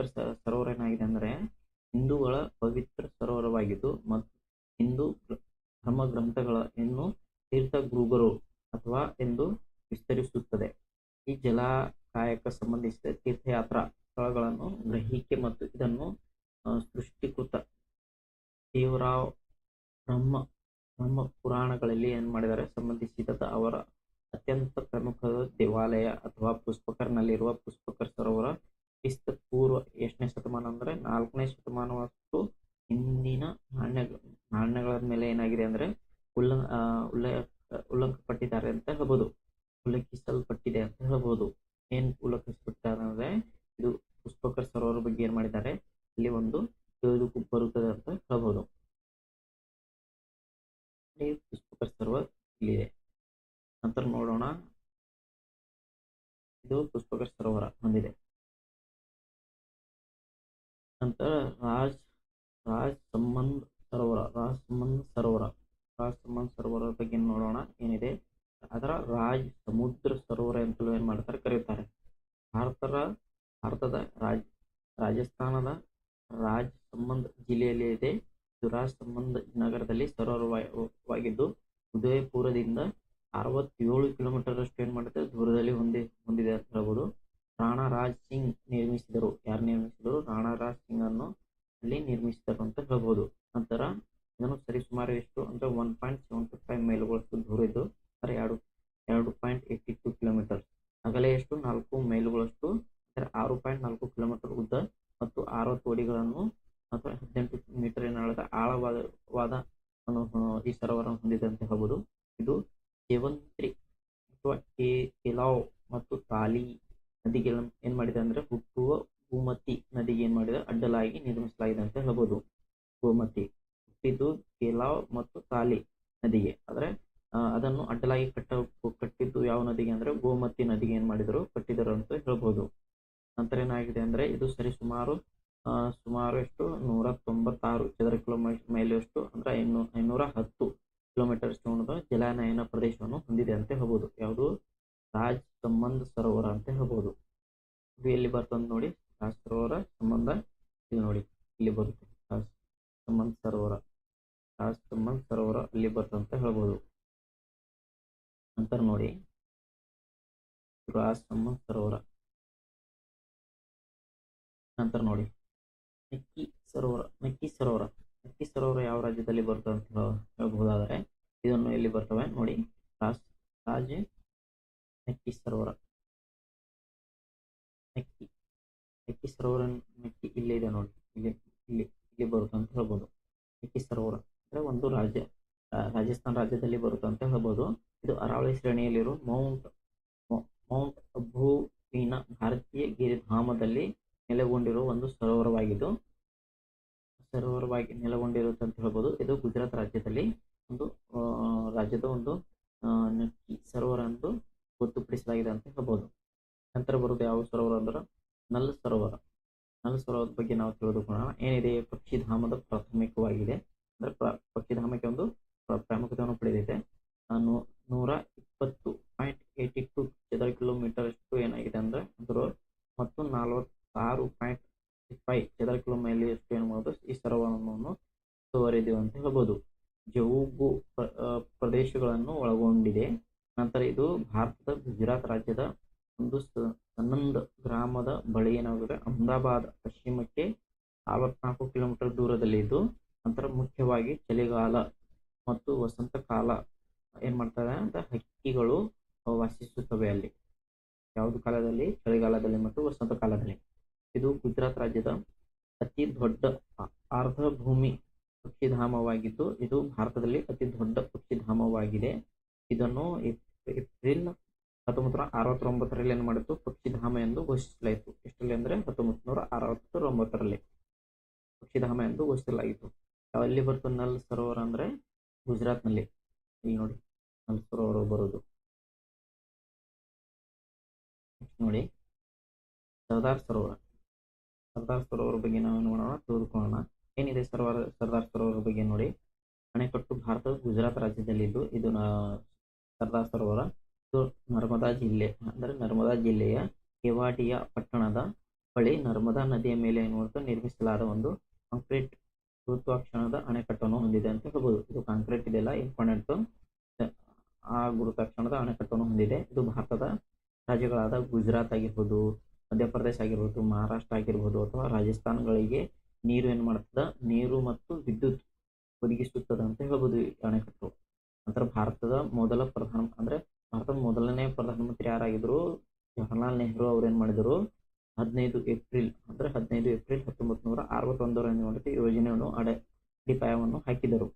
ಸ- ಸರೋವರ ಏನಾಗಿದೆ ಅಂದ್ರೆ ಹಿಂದೂಗಳ ಪವಿತ್ರ ಸರೋವರವಾಗಿದ್ದು ಮತ್ತು ಹಿಂದೂ ಧರ್ಮ ಗ್ರಂಥಗಳ ಇನ್ನು ತೀರ್ಥ ಗುರುಗರು ಅಥವಾ ಎಂದು ವಿಸ್ತರಿಸುತ್ತದೆ. ಈ ಜಲಾಕಾಯಕ ಸಂಬಂಧಿಸಿದ ತೀರ್ಥಯಾತ್ರಾ ಸ್ಥಳಗಳನ್ನು ಗ್ರಹಿಕೆ ಮತ್ತು ಇದನ್ನು ಸೃಷ್ಟಿಕೃತ ದೇವರಾವ್ ಬ್ರಹ್ಮ ಬ್ರಹ್ಮ ಪುರಾಣಗಳಲ್ಲಿ ಏನ್ ಮಾಡಿದ್ದಾರೆ ಸಂಬಂಧಿಸಿದ ಅವರ ಅತ್ಯಂತ ಪ್ರಮುಖ ದೇವಾಲಯ ಅಥವಾ ಪುಷ್ಪಕರ್ನಲ್ಲಿರುವ ಪುಷ್ಪಕರ್ ಸರೋವರ ಕ್ರಿಸ್ತ ಪೂರ್ವ ಎಷ್ಟನೇ ಶತಮಾನ ಅಂದ್ರೆ ನಾಲ್ಕನೇ ಶತಮಾನವಷ್ಟು ಹಿಂದಿನ ನಾಣ್ಯ ನಾಣ್ಯಗಳ ಮೇಲೆ ಏನಾಗಿದೆ ಅಂದ್ರೆ ಉಲ್ಲ ಉಲ್ಲೇಖ ಉಲ್ಲಂಘಪಟ್ಟಿದ್ದಾರೆ ಅಂತ ಹೇಳ್ಬೋದು. ಉಲ್ಲೇಖಿಸಲ್ಪಟ್ಟಿದೆ ಅಂತ ಹೇಳ್ಬೋದು. ಏನ್ ಉಲ್ಲೇಖಿಸಲ್ಪಟ್ಟಿದ್ದಾರೆ ಅಂದ್ರೆ ಇದು ಪುಷ್ಪಕರ್ ಸರೋವರ ಬಗ್ಗೆ ಏನ್ ಮಾಡಿದ್ದಾರೆ? ಇಲ್ಲಿ ಒಂದು ತಿಳಿದು ಬರುತ್ತದೆ ಅಂತ ಹೇಳ್ಬೋದು. ಈ ಪುಷ್ಪಕರ್ ಸರೋವರ ಇಲ್ಲಿದೆ. ನಂತರ ನೋಡೋಣ. ಇದು ಪುಷ್ಪಕರ್ ಸರೋವರ ಹೊಂದಿದೆ. ನಂತರ ರಾಜ್ ರಾಜ್ ಸಂಬಂಧ್ ಸರೋವರ, ರಾಜ್ ಸಂಬಂಧ್ ಸರೋವರ, ರಾಜ್ ಸಂಬಂಧ್ ಸರೋವರ ಬಗ್ಗೆ ನೋಡೋಣ, ಏನಿದೆ? ಅದರ ರಾಜ್ ಸಮುದ್ರ ಸರೋವರ ಅಂತಲೂ ಏನ್ ಮಾಡ್ತಾರೆ ಕರೀತಾರೆ. ಭಾರತದ ಭಾರತದ ರಾಜ್, ರಾಜಸ್ಥಾನದ ರಾಜ್ ಸಂಬಂಧ್ ಜಿಲ್ಲೆಯಲ್ಲಿ ಇದೆ. ಇದು ರಾಜ್ ಸಂಬಂಧ್ ನಗರದಲ್ಲಿ ಸರೋವರವಾಗಿದ್ದು, ಉದಯಪುರದಿಂದ ಅರವತ್ತೇಳು ಕಿಲೋಮೀಟರ್ ಅಷ್ಟು ಏನ್ ಮಾಡುತ್ತೆ? ದೂರದಲ್ಲಿ ಹೊಂದಿ, ಹೊಂದಿದೆ ಅಂತ ಹೇಳ್ಬೋದು. ರಾಣಾ ರಾಜ್ ಸಿಂಗ್ ನಿರ್ಮಿಸಿದರು. ಯಾರು ನಿರ್ಮಿಸಿದರು? ರಾಣಾ ರಾಜ್ ಸಿಂಗ್ ಅನ್ನು ಅಲ್ಲಿ ನಿರ್ಮಿಸಿದರು ಅಂತ ಹೇಳ್ಬೋದು. ನಂತರ ಇದನ್ನು ಸರಿಸುಮಾರು ಎಷ್ಟು? ಅಂದ್ರೆ ಒನ್ ಪಾಯಿಂಟ್ ಸೆವೆಂಟಿ ಫೈವ್ ಮೈಲುಗಳಷ್ಟು ದೂರ ಇದ್ದು, ಅಂದರೆ ಎರಡು ಎರಡು ಪಾಯಿಂಟ್ ಏಯ್ಟಿ ಟು ಕಿಲೋಮೀಟರ್ ಅಗಲ ಎಷ್ಟು? ನಾಲ್ಕು ಮೈಲುಗಳಷ್ಟು, ಅಂದರೆ ಆರು ಪಾಯಿಂಟ್ ನಾಲ್ಕು ಕಿಲೋಮೀಟರ್ ಉದ್ದ ಮತ್ತು ಅರವತ್ತು ತೋಡಿಗಳನ್ನು, ಅಥವಾ ಹದಿನೆಂಟು ಮೀಟರ್ ಏನಾಳದ ಆಳವಾದ ಈ ಸರೋವರವನ್ನು ಹೊಂದಿದೆ ಅಂತ ಹೇಳ್ಬೋದು. ಇದು ಸೇವಂತ್ರಿ ಅಥವಾ ಕೆಲಾವ್ ಮತ್ತು ತಾಲಿ ನದಿಗಳನ್ನು ಏನ್ ಮಾಡಿದೆ ಅಂದ್ರೆ ಹುಟ್ಟುವ ಗೋಮತಿ ನದಿಗೆ ಏನ್ ಮಾಡಿದೆ? ಅಡ್ಡಲಾಗಿ ನಿರ್ಮಿಸಲಾಗಿದೆ ಅಂತ ಹೇಳ್ಬೋದು. ಗೋಮತಿ ಹುಟ್ಟಿದ್ದು ಕೆಲಾವ್ ಮತ್ತು ಕಾಲಿ ನದಿಗೆ. ಅಂದ್ರೆ ಅದನ್ನು ಅಡ್ಡಲಾಗಿ ಕಟ್ಟ ಕಟ್ಟಿದ್ದು ಯಾವ ನದಿಗೆ ಅಂದ್ರೆ ಗೋಮತಿ ನದಿಗೆ ಏನ್ ಮಾಡಿದ್ರು? ಕಟ್ಟಿದರು ಅಂತ ಹೇಳ್ಬೋದು ನಂತರ ಏನಾಗಿದೆ ಅಂದ್ರೆ ಇದು ಸರಿ ಸುಮಾರು ಆ, ಸುಮಾರು ಎಷ್ಟು ನೂರ ತೊಂಬತ್ತಾರು ಚದರ ಕಿಲೋಮೀಟರ್ ಮೈಲಷ್ಟು ಅಂದ್ರೆ ಐನೂ ಐನೂರ ಹತ್ತು ಕಿಲೋಮೀಟರ್ ಅಷ್ಟು ಜಲಾನಯನ ಪ್ರದೇಶವನ್ನು ಹೊಂದಿದೆ ಅಂತ ಹೇಳ್ಬೋದು ಯಾವುದು ರಾಜ್ ಸಂಬಂಧ ಸರೋವರ ಅಂತ ಹೇಳ್ಬೋದು ಇದು ಎಲ್ಲಿ ಬರ್ತದೆ ನೋಡಿ ರಾಜ್ ಸರೋವರ ಸಂಬಂಧ ಇಲ್ಲಿ ನೋಡಿ ಇಲ್ಲಿ ಬರುತ್ತೆ ರಾಜ್ ಸಂಬಂಧ ಸರೋವರ ರಾಜ್ ಸಂಬಂಧ ಸರೋವರ ಅಲ್ಲಿ ಬರ್ತದೆ ಅಂತ ಹೇಳ್ಬೋದು ನಂತರ ನೋಡಿ ರಾಜ್ ಸಂಬಂಧ ಸರೋವರ ನಂತರ ನೋಡಿ ನಕ್ಕಿ ಸರೋವರ ನಕ್ಕಿ ಸರೋವರ ನಕ್ಕಿ ಸರೋವರ ಯಾವ ರಾಜ್ಯದಲ್ಲಿ ಬರ್ತದೆ ಅಂತ ಹೇಳ- ಹೇಳ್ಬಹುದಾದರೆ ಇದನ್ನು ಎಲ್ಲಿ ಬರ್ತವೆ ನೋಡಿ ರಾಜ್ ರಾಜ್ ನಕ್ಕಿ ಸರೋವರ. ನೆಕ್ಕಿ ನೆಕ್ಕಿ ಸರೋವರ ನೆಕ್ಕಿ ಇಲ್ಲೇ ಇದೆ ನೋಡಿ. ಇಲ್ಲಿ ಇಲ್ಲಿ ಇಲ್ಲಿ ಬರುತ್ತೆ ಅಂತ ಹೇಳ್ಬೋದು. ನೆಕ್ಕಿ ಸರೋವರ ಅಂದ್ರೆ ಒಂದು ರಾಜ್ಯ ರಾಜಸ್ಥಾನ ರಾಜ್ಯದಲ್ಲಿ ಬರುತ್ತೆ ಅಂತ ಹೇಳ್ಬೋದು. ಇದು ಅರಾವಳಿ ಶ್ರೇಣಿಯಲ್ಲಿರುವ ಮೌಂಟ್ ಮೌಂಟ್ ಅಬೂವಿನ ಭಾರತೀಯ ಗಿರಿಧಾಮದಲ್ಲಿ ನೆಲೆಗೊಂಡಿರುವ ಒಂದು ಸರೋವರವಾಗಿದ್ದು, ಸರೋವರವಾಗಿ ನೆಲೆಗೊಂಡಿರುತ್ತೆ ಅಂತ ಹೇಳ್ಬೋದು. ಇದು ಗುಜರಾತ್ ರಾಜ್ಯದಲ್ಲಿ ಒಂದು ರಾಜ್ಯದ ಒಂದು ಸರೋವರ ಎಂದು ಗೊತ್ತುಪಡಿಸಲಾಗಿದೆ ಅಂತ ಹೇಳ್ಬೋದು. ನಂತರ ಬರೋದು ಯಾವ ಸರೋವರ ಅಂದ್ರೆ ನಲ್ ಸರೋವರ. ನಲ್ ಸರೋವರದ ಬಗ್ಗೆ ನಾವು ತಿಳಿದುಕೊಳ್ಳೋಣ. ಏನಿದೆ? ಪಕ್ಷಿಧಾಮದ ಪ್ರಾಥಮಿಕವಾಗಿದೆ. ಅಂದ್ರೆ ಪಕ್ಷಿಧಾಮಕ್ಕೆ ಒಂದು ಪ್ರ- ಪ್ರಾಮುಖ್ಯತೆಯನ್ನು ಪಡೆದಿದೆ. ನೂರ ಇಪ್ಪತ್ತು ಪಾಯಿಂಟ್ ಏಯ್ಟಿ ಟು ಚದರ ಕಿಲೋಮೀಟರ್ ಅಷ್ಟು ಏನಾಗಿದೆ ಅಂದ್ರೆ ಅದರ ಮತ್ತು ನಲವತ್ತಾರು ಪಾಯಿಂಟ್ ಫೈವ್ ಚದರ ಕಿಲೋಮೀಟರ್ ಎಷ್ಟು ಏನು ಮಾಡೋದು ಈ ಸರೋವರವನ್ನು ಸುತ್ತುವರಿದಿವೆ ಅಂತ ಹೇಳ್ಬೋದು. ಜವುಗು ಪ್ರದೇಶಗಳನ್ನು ಒಳಗೊಂಡಿದೆ. ನಂತರ ಇದು ಭಾರತದ ಗುಜರಾತ್ ರಾಜ್ಯದ ಒಂದು ಸನ್ನಂದ್ ಗ್ರಾಮದ ಬಳಿ ಏನಾಗಿದೆ ಅಹಮದಾಬಾದ್, ಪಶ್ಚಿಮಕ್ಕೆ ನಲವತ್ನಾಲ್ಕು ಕಿಲೋಮೀಟರ್ ದೂರದಲ್ಲಿ ಇದು. ನಂತರ ಮುಖ್ಯವಾಗಿ ಚಳಿಗಾಲ ಮತ್ತು ವಸಂತ ಕಾಲ ಏನ್ ಮಾಡ್ತಾರೆ ಅಂತ ಹಕ್ಕಿಗಳು ವಾಸಿಸುತ್ತವೆ ಅಲ್ಲಿ. ಯಾವುದು ಕಾಲದಲ್ಲಿ? ಚಳಿಗಾಲದಲ್ಲಿ ಮತ್ತು ವಸಂತ ಕಾಲದಲ್ಲಿ ಇದು ಗುಜರಾತ್ ರಾಜ್ಯದ ಅತಿ ದೊಡ್ಡ ಅರ್ಧ ಭೂಮಿ ಪಕ್ಷಿಧಾಮವಾಗಿದ್ದು ಇದು ಭಾರತದಲ್ಲಿ ಅತಿ ದೊಡ್ಡ ಪಕ್ಷಿಧಾಮವಾಗಿದೆ. ಇದನ್ನು ಏಪ್- ಏಪ್ರಿಲ್ ಹತ್ತೊಂಬತ್ತು ನೂರ ಅರವತ್ತೊಂಬತ್ತರಲ್ಲಿ ಏನು ಮಾಡಿತ್ತು? ಪಕ್ಷಿಧಾಮ ಎಂದು ಘೋಷಿಸಲಾಯಿತು. ಎಷ್ಟರಲ್ಲಿ ಅಂದ್ರೆ ಹತ್ತೊಂಬತ್ತು ನೂರ ಅರವತ್ತೊಂಬತ್ತರಲ್ಲಿ. ಪಕ್ಷಿಧಾಮ ಎಂದು ಘೋಷಿಸಲಾಯಿತು. ಅಲ್ಲಿ ಬರ್ತದೆ? ನಲ್ ಸರೋವರ ಅಂದರೆ ಗುಜರಾತ್ನಲ್ಲಿ. ಇಲ್ಲಿ ನೋಡಿ, ನಲ್ ಸರೋವರ ಬರೋದು. ನೋಡಿ, ಸರ್ದಾರ್ ಸರೋವರ. ಸರ್ದಾರ್ ಸರೋವರ ಬಗ್ಗೆ ನಾವು ಮಾಡೋಣ? ತಿಳಿದುಕೊಳ್ಳೋಣ ಏನಿದೆ ಸರೋವರ, ಸರ್ದಾರ್ ಸರೋವರ ಬಗ್ಗೆ ನೋಡಿ? ಅಣೆಕಟ್ಟು ಭಾರತದ ಗುಜರಾತ್ ರಾಜ್ಯದಲ್ಲಿದ್ದು, ಇದು ಸರ್ದಾರ್ ಸರೋವರ, ಇದು ನರ್ಮದಾ ಜಿಲ್ಲೆ, ಅಂದರೆ ನರ್ಮದಾ ಜಿಲ್ಲೆಯ ಕೆವಾಡಿಯಾ ಪಟ್ಟಣದ ಬಳಿ ನರ್ಮದಾ ನದಿಯ ಮೇಲೆ ಏನು ಮಾಡ್ತಾ ನಿರ್ಮಿಸಲಾದ ಒಂದು ಕಾಂಕ್ರೀಟ್ ಗುರುತ್ವಾಕರ್ಷಣದ ಅಣೆಕಟ್ಟನ್ನು ಹೊಂದಿದೆ ಅಂತ ಹೇಳ್ಬೋದು. ಇದು ಕಾಂಕ್ರೀಟ್ ಇದೆಲ್ಲ ಇಂಪಾರ್ಟೆಂಟ್. ಆ ಗುರುತ್ವಾಕರ್ಷಣದ ಅಣೆಕಟ್ಟನ್ನು ಹೊಂದಿದೆ. ಇದು ಭಾರತದ ರಾಜ್ಯಗಳಾದ ಗುಜರಾತ್ ಆಗಿರ್ಬೋದು, ಮಧ್ಯಪ್ರದೇಶ ಆಗಿರ್ಬೋದು, ಮಹಾರಾಷ್ಟ್ರ ಆಗಿರ್ಬೋದು, ಅಥವಾ ರಾಜಸ್ಥಾನಗಳಿಗೆ ನೀರು ಏನು ಮಾಡ್ತದ? ನೀರು ಮತ್ತು ವಿದ್ಯುತ್ ಒದಗಿಸುತ್ತದೆ ಅಂತ ಹೇಳ್ಬೋದು ಈ ಅಣೆಕಟ್ಟು. ನಂತರ ಭಾರತದ ಮೊದಲ ಪ್ರಧಾನ ಅಂದ್ರೆ ಭಾರತದ ಮೊದಲನೇ ಪ್ರಧಾನಮಂತ್ರಿ ಯಾರಾಗಿದ್ರು, ಜವಾಹರಲಾಲ್ ನೆಹರು ಅವ್ರು ಏನ್ ಮಾಡಿದ್ರು? ಹದಿನೈದು ಏಪ್ರಿಲ್ ಅಂದ್ರೆ ಹದಿನೈದು ಏಪ್ರಿಲ್ ಹತ್ತೊಂಬತ್ತು ನೂರ ಅರವತ್ತೊಂದರಂದು ಮಾಡಿದ ಯೋಜನೆಯನ್ನು ಅಡೆ ಅಡಿಪಾಯವನ್ನು ಹಾಕಿದರು.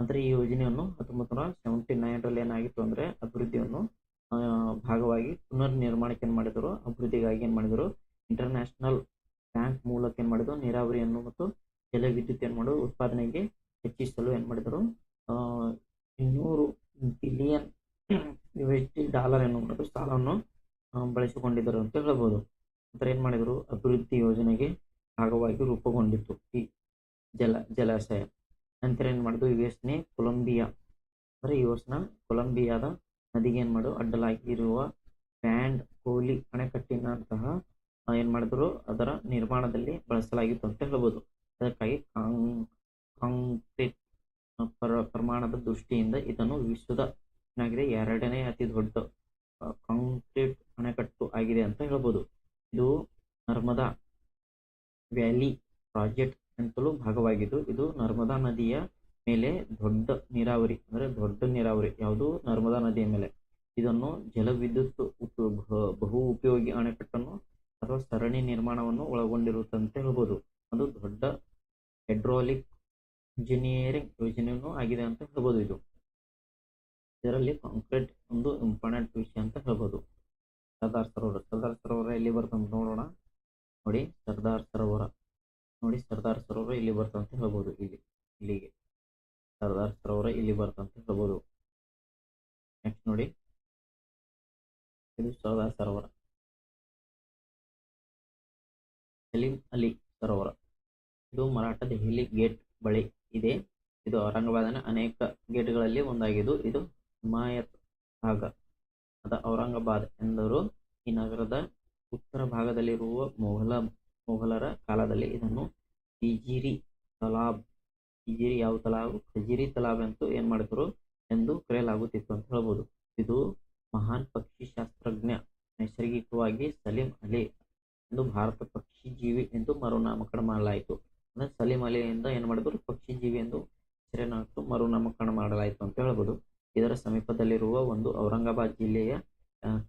ಅಂದ್ರೆ ಈ ಯೋಜನೆಯನ್ನು ಹತ್ತೊಂಬತ್ತು ನೂರ ಸೆವೆಂಟಿ ನೈನ್ರಲ್ಲಿ ಏನಾಗಿತ್ತು ಅಂದ್ರೆ, ಅಭಿವೃದ್ಧಿಯನ್ನು ಭಾಗವಾಗಿ ಪುನರ್ ನಿರ್ಮಾಣಕ್ಕೆ ಏನ್ ಮಾಡಿದರು? ಅಭಿವೃದ್ಧಿಗಾಗಿ ಏನ್ ಮಾಡಿದರು? ಇಂಟರ್ನ್ಯಾಷನಲ್ ಬ್ಯಾಂಕ್ ಮೂಲಕ ಏನ್ ಮಾಡಿದ್ರು? ನೀರಾವರಿಯನ್ನು ಮತ್ತು ಜಲವಿದ್ಯುತ್ ಏನ್ ಮಾಡಿದ್ರು ಉತ್ಪಾದನೆಗೆ ಹೆಚ್ಚಿಸಲು ಏನ್ ಮಾಡಿದರು? ಇನ್ನೂರು ಬಿಲಿಯನ್ ಯುಎಸ್ಟಿ ಎಸ್ ಡಾಲರ್ ಮಾಡಿದ್ರು ಸಾಲವನ್ನು ಬಳಸಿಕೊಂಡಿದ್ದರು ಅಂತ ಹೇಳ್ಬೋದು. ನಂತರ ಏನು ಮಾಡಿದ್ರು? ಅಭಿವೃದ್ಧಿ ಯೋಜನೆಗೆ ಭಾಗವಾಗಿ ರೂಪುಗೊಂಡಿತ್ತು ಈ ಜಲ, ಜಲಾಶಯ. ನಂತರ ಏನು ಮಾಡಿದ್ರು? ಯು ಎಸ್ನೆ ಕೊಲಂಬಿಯಾ, ಅಂದ್ರೆ ಯು ಎಸ್ನ ಕೊಲಂಬಿಯಾದ ನದಿಗೆ ಏನು ಮಾಡು, ಅಡ್ಡಲಾಗಿರುವ ಬ್ಯಾಂಡ್ ಕೋಲಿ ಅಣೆಕಟ್ಟಿನಂತಹ ಏನು ಏನ್ ಮಾಡಿದ್ರು? ಅದರ ನಿರ್ಮಾಣದಲ್ಲಿ ಬಳಸಲಾಗಿತ್ತು ಅಂತ ಹೇಳ್ಬೋದು. ಅದಕ್ಕಾಗಿ ಕಾಂಗ್, ಕಾಂಕ್ರೀಟ್ ಪರ ಪ್ರಮಾಣದ ದೃಷ್ಟಿಯಿಂದ ಇದನ್ನು ವಿಶ್ವದ ಏನಾಗಿದೆ? ಎರಡನೇ ಅತಿ ದೊಡ್ಡ ಕಾಂಕ್ರೀಟ್ ಅಣೆಕಟ್ಟು ಆಗಿದೆ ಅಂತ ಹೇಳ್ಬೋದು. ಇದು ನರ್ಮದಾ ವ್ಯಾಲಿ ಪ್ರಾಜೆಕ್ಟ್ ಅಂತಲೂ ಭಾಗವಾಗಿದ್ದು, ಇದು ನರ್ಮದಾ ನದಿಯ ಮೇಲೆ ದೊಡ್ಡ ನೀರಾವರಿ, ಅಂದ್ರೆ ದೊಡ್ಡ ನೀರಾವರಿ, ಯಾವುದು ನರ್ಮದಾ ನದಿಯ ಮೇಲೆ. ಇದನ್ನು ಜಲವಿದ್ಯುತ್ ಬಹು ಉಪಯೋಗಿ ಅಣೆಕಟ್ಟನ್ನು ಅಥವಾ ಸರಣಿ ನಿರ್ಮಾಣವನ್ನು ಒಳಗೊಂಡಿರುತ್ತದೆ ಅಂತ ಹೇಳ್ಬೋದು. ಅದು ದೊಡ್ಡ ಹೈಡ್ರಾಲಿಕ್ ಇಂಜಿನಿಯರಿಂಗ್ ಯೋಜನೆಯೂ ಆಗಿದೆ ಅಂತ ಹೇಳ್ಬೋದು ಇದು. ಇದರಲ್ಲಿ ಕಾಂಕ್ರೀಟ್ ಒಂದು ಇಂಪಾರ್ಟೆಂಟ್ ವಿಷಯ ಅಂತ ಹೇಳ್ಬೋದು. ಸರ್ದಾರ್ ಸರೋವರ ಸರ್ದಾರ್ ಸರೋವರ ಎಲ್ಲಿ ಬರ್ತಂತ ನೋಡೋಣ. ನೋಡಿ, ಸರ್ದಾರ್ ಸರೋವರ. ನೋಡಿ, ಸರ್ದಾರ್ ಸರೋವರ ಇಲ್ಲಿ ಬರ್ತಂತ ಹೇಳ್ಬೋದು ಇಲ್ಲಿ, ಇಲ್ಲಿಗೆ. ಸರ್ದಾರ್ ಸರೋವರ ಇಲ್ಲಿ ಬರ್ತಂತ ಹೇಳ್ಬೋದು. ನೆಕ್ಸ್ಟ್ ನೋಡಿ. ಇದು ಸರ್ದಾರ್ ಸರೋವರ. ಸಲೀಂ ಅಲಿ ಸರೋವರ. ಇದು ಮರಾಠ ದೆಹಲಿ ಗೇಟ್ ಬಳಿ. ಇದೆ. ಇದು ಔರಂಗಾಬಾದ್ನ ಅನೇಕ ಗೇಟ್ಗಳಲ್ಲಿ ಒಂದಾಗಿದ್ದು, ಇದು ಹಿಮಾಯತ್ ಭಾಗ. ಅದ ಔರಂಗಾಬಾದ್ ಎಂದರು. ಈ ನಗರದ ಉತ್ತರ ಭಾಗದಲ್ಲಿರುವ ಮೊಘಲ, ಮೊಘಲರ ಕಾಲದಲ್ಲಿ ಇದನ್ನು ಇಜಿರಿ ತಲಾಬ್ ತಿಜಿರಿ ಯಾವ ತಲಾಬ್? ಖಜಿರಿ ತಲಾಬ್ ಎಂದು ಏನ್ ಮಾಡಿದ್ರು ಎಂದು ಕರೆಯಲಾಗುತ್ತಿತ್ತು ಅಂತ ಹೇಳ್ಬೋದು. ಇದು ಮಹಾನ್ ಪಕ್ಷಿ ಶಾಸ್ತ್ರಜ್ಞ ನೈಸರ್ಗಿಕವಾಗಿ ಸಲೀಂ ಅಲಿ ಎಂದು ಭಾರತ ಪಕ್ಷಿ ಜೀವಿ ಎಂದು ಮರುನಾಮಕರಣ ಮಾಡಲಾಯಿತು. ಅಂದ್ರೆ ಸಲೀಂ ಅಲಿಯಿಂದ ಏನ್ ಮಾಡಿದ್ರು ಪಕ್ಷಿ ಜೀವಿ ಎಂದು ಹೆಸರನ್ನು ಮರುನಾಮಕರಣ ಮಾಡಲಾಯಿತು ಅಂತ ಹೇಳ್ಬೋದು. ಇದರ ಸಮೀಪದಲ್ಲಿರುವ ಒಂದು ಔರಂಗಾಬಾದ್ ಜಿಲ್ಲೆಯ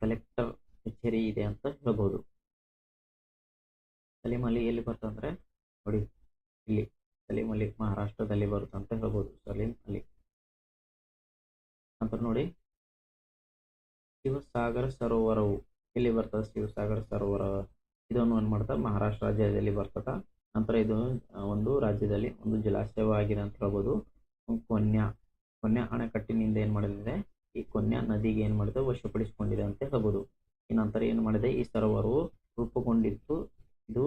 ಕಲೆಕ್ಟರ್ ಕಚೇರಿ ಇದೆ ಅಂತ ಹೇಳ್ಬೋದು. ಸಲೀಂ ಅಲಿ ಎಲ್ಲಿ ಬರ್ತಂದ್ರೆ ನೋಡಿ, ಇಲ್ಲಿ ಸಲೀಂ ಅಲಿ ಮಹಾರಾಷ್ಟ್ರದಲ್ಲಿ ಬರುತ್ತೆ ಅಂತ ಹೇಳ್ಬೋದು. ಸಲೀಂ ಅಲಿ ನಂತರ ನೋಡಿ, ಶಿವಸಾಗರ ಸರೋವರವು ಎಲ್ಲಿ ಬರ್ತದೆ? ಶಿವಸಾಗರ ಸರೋವರ. ಇದನ್ನು ಏನ್ ಮಾಡ್ತಾರೆ ಮಹಾರಾಷ್ಟ್ರ ರಾಜ್ಯದಲ್ಲಿ ಬರ್ತದ. ನಂತರ ಇದು ಒಂದು ರಾಜ್ಯದಲ್ಲಿ ಒಂದು ಜಲಾಶಯವಾಗಿದೆ ಅಂತ ಹೇಳ್ಬೋದು. ಕೊನ್ಯಾ ಕೊನ್ಯಾ ಅಣೆಕಟ್ಟಿನಿಂದ ಏನ್ ಮಾಡಿದೆ? ಈ ಕೊನ್ಯಾ ನದಿಗೆ ಏನ್ ಮಾಡಿದೆ? ವಶಪಡಿಸಿಕೊಂಡಿದೆ ಅಂತ ಹೇಳ್ಬೋದು. ಈ ನಂತರ ಏನ್ ಮಾಡಿದೆ? ಈ ಸರೋವರವು ರೂಪುಗೊಂಡಿತ್ತು ಇದು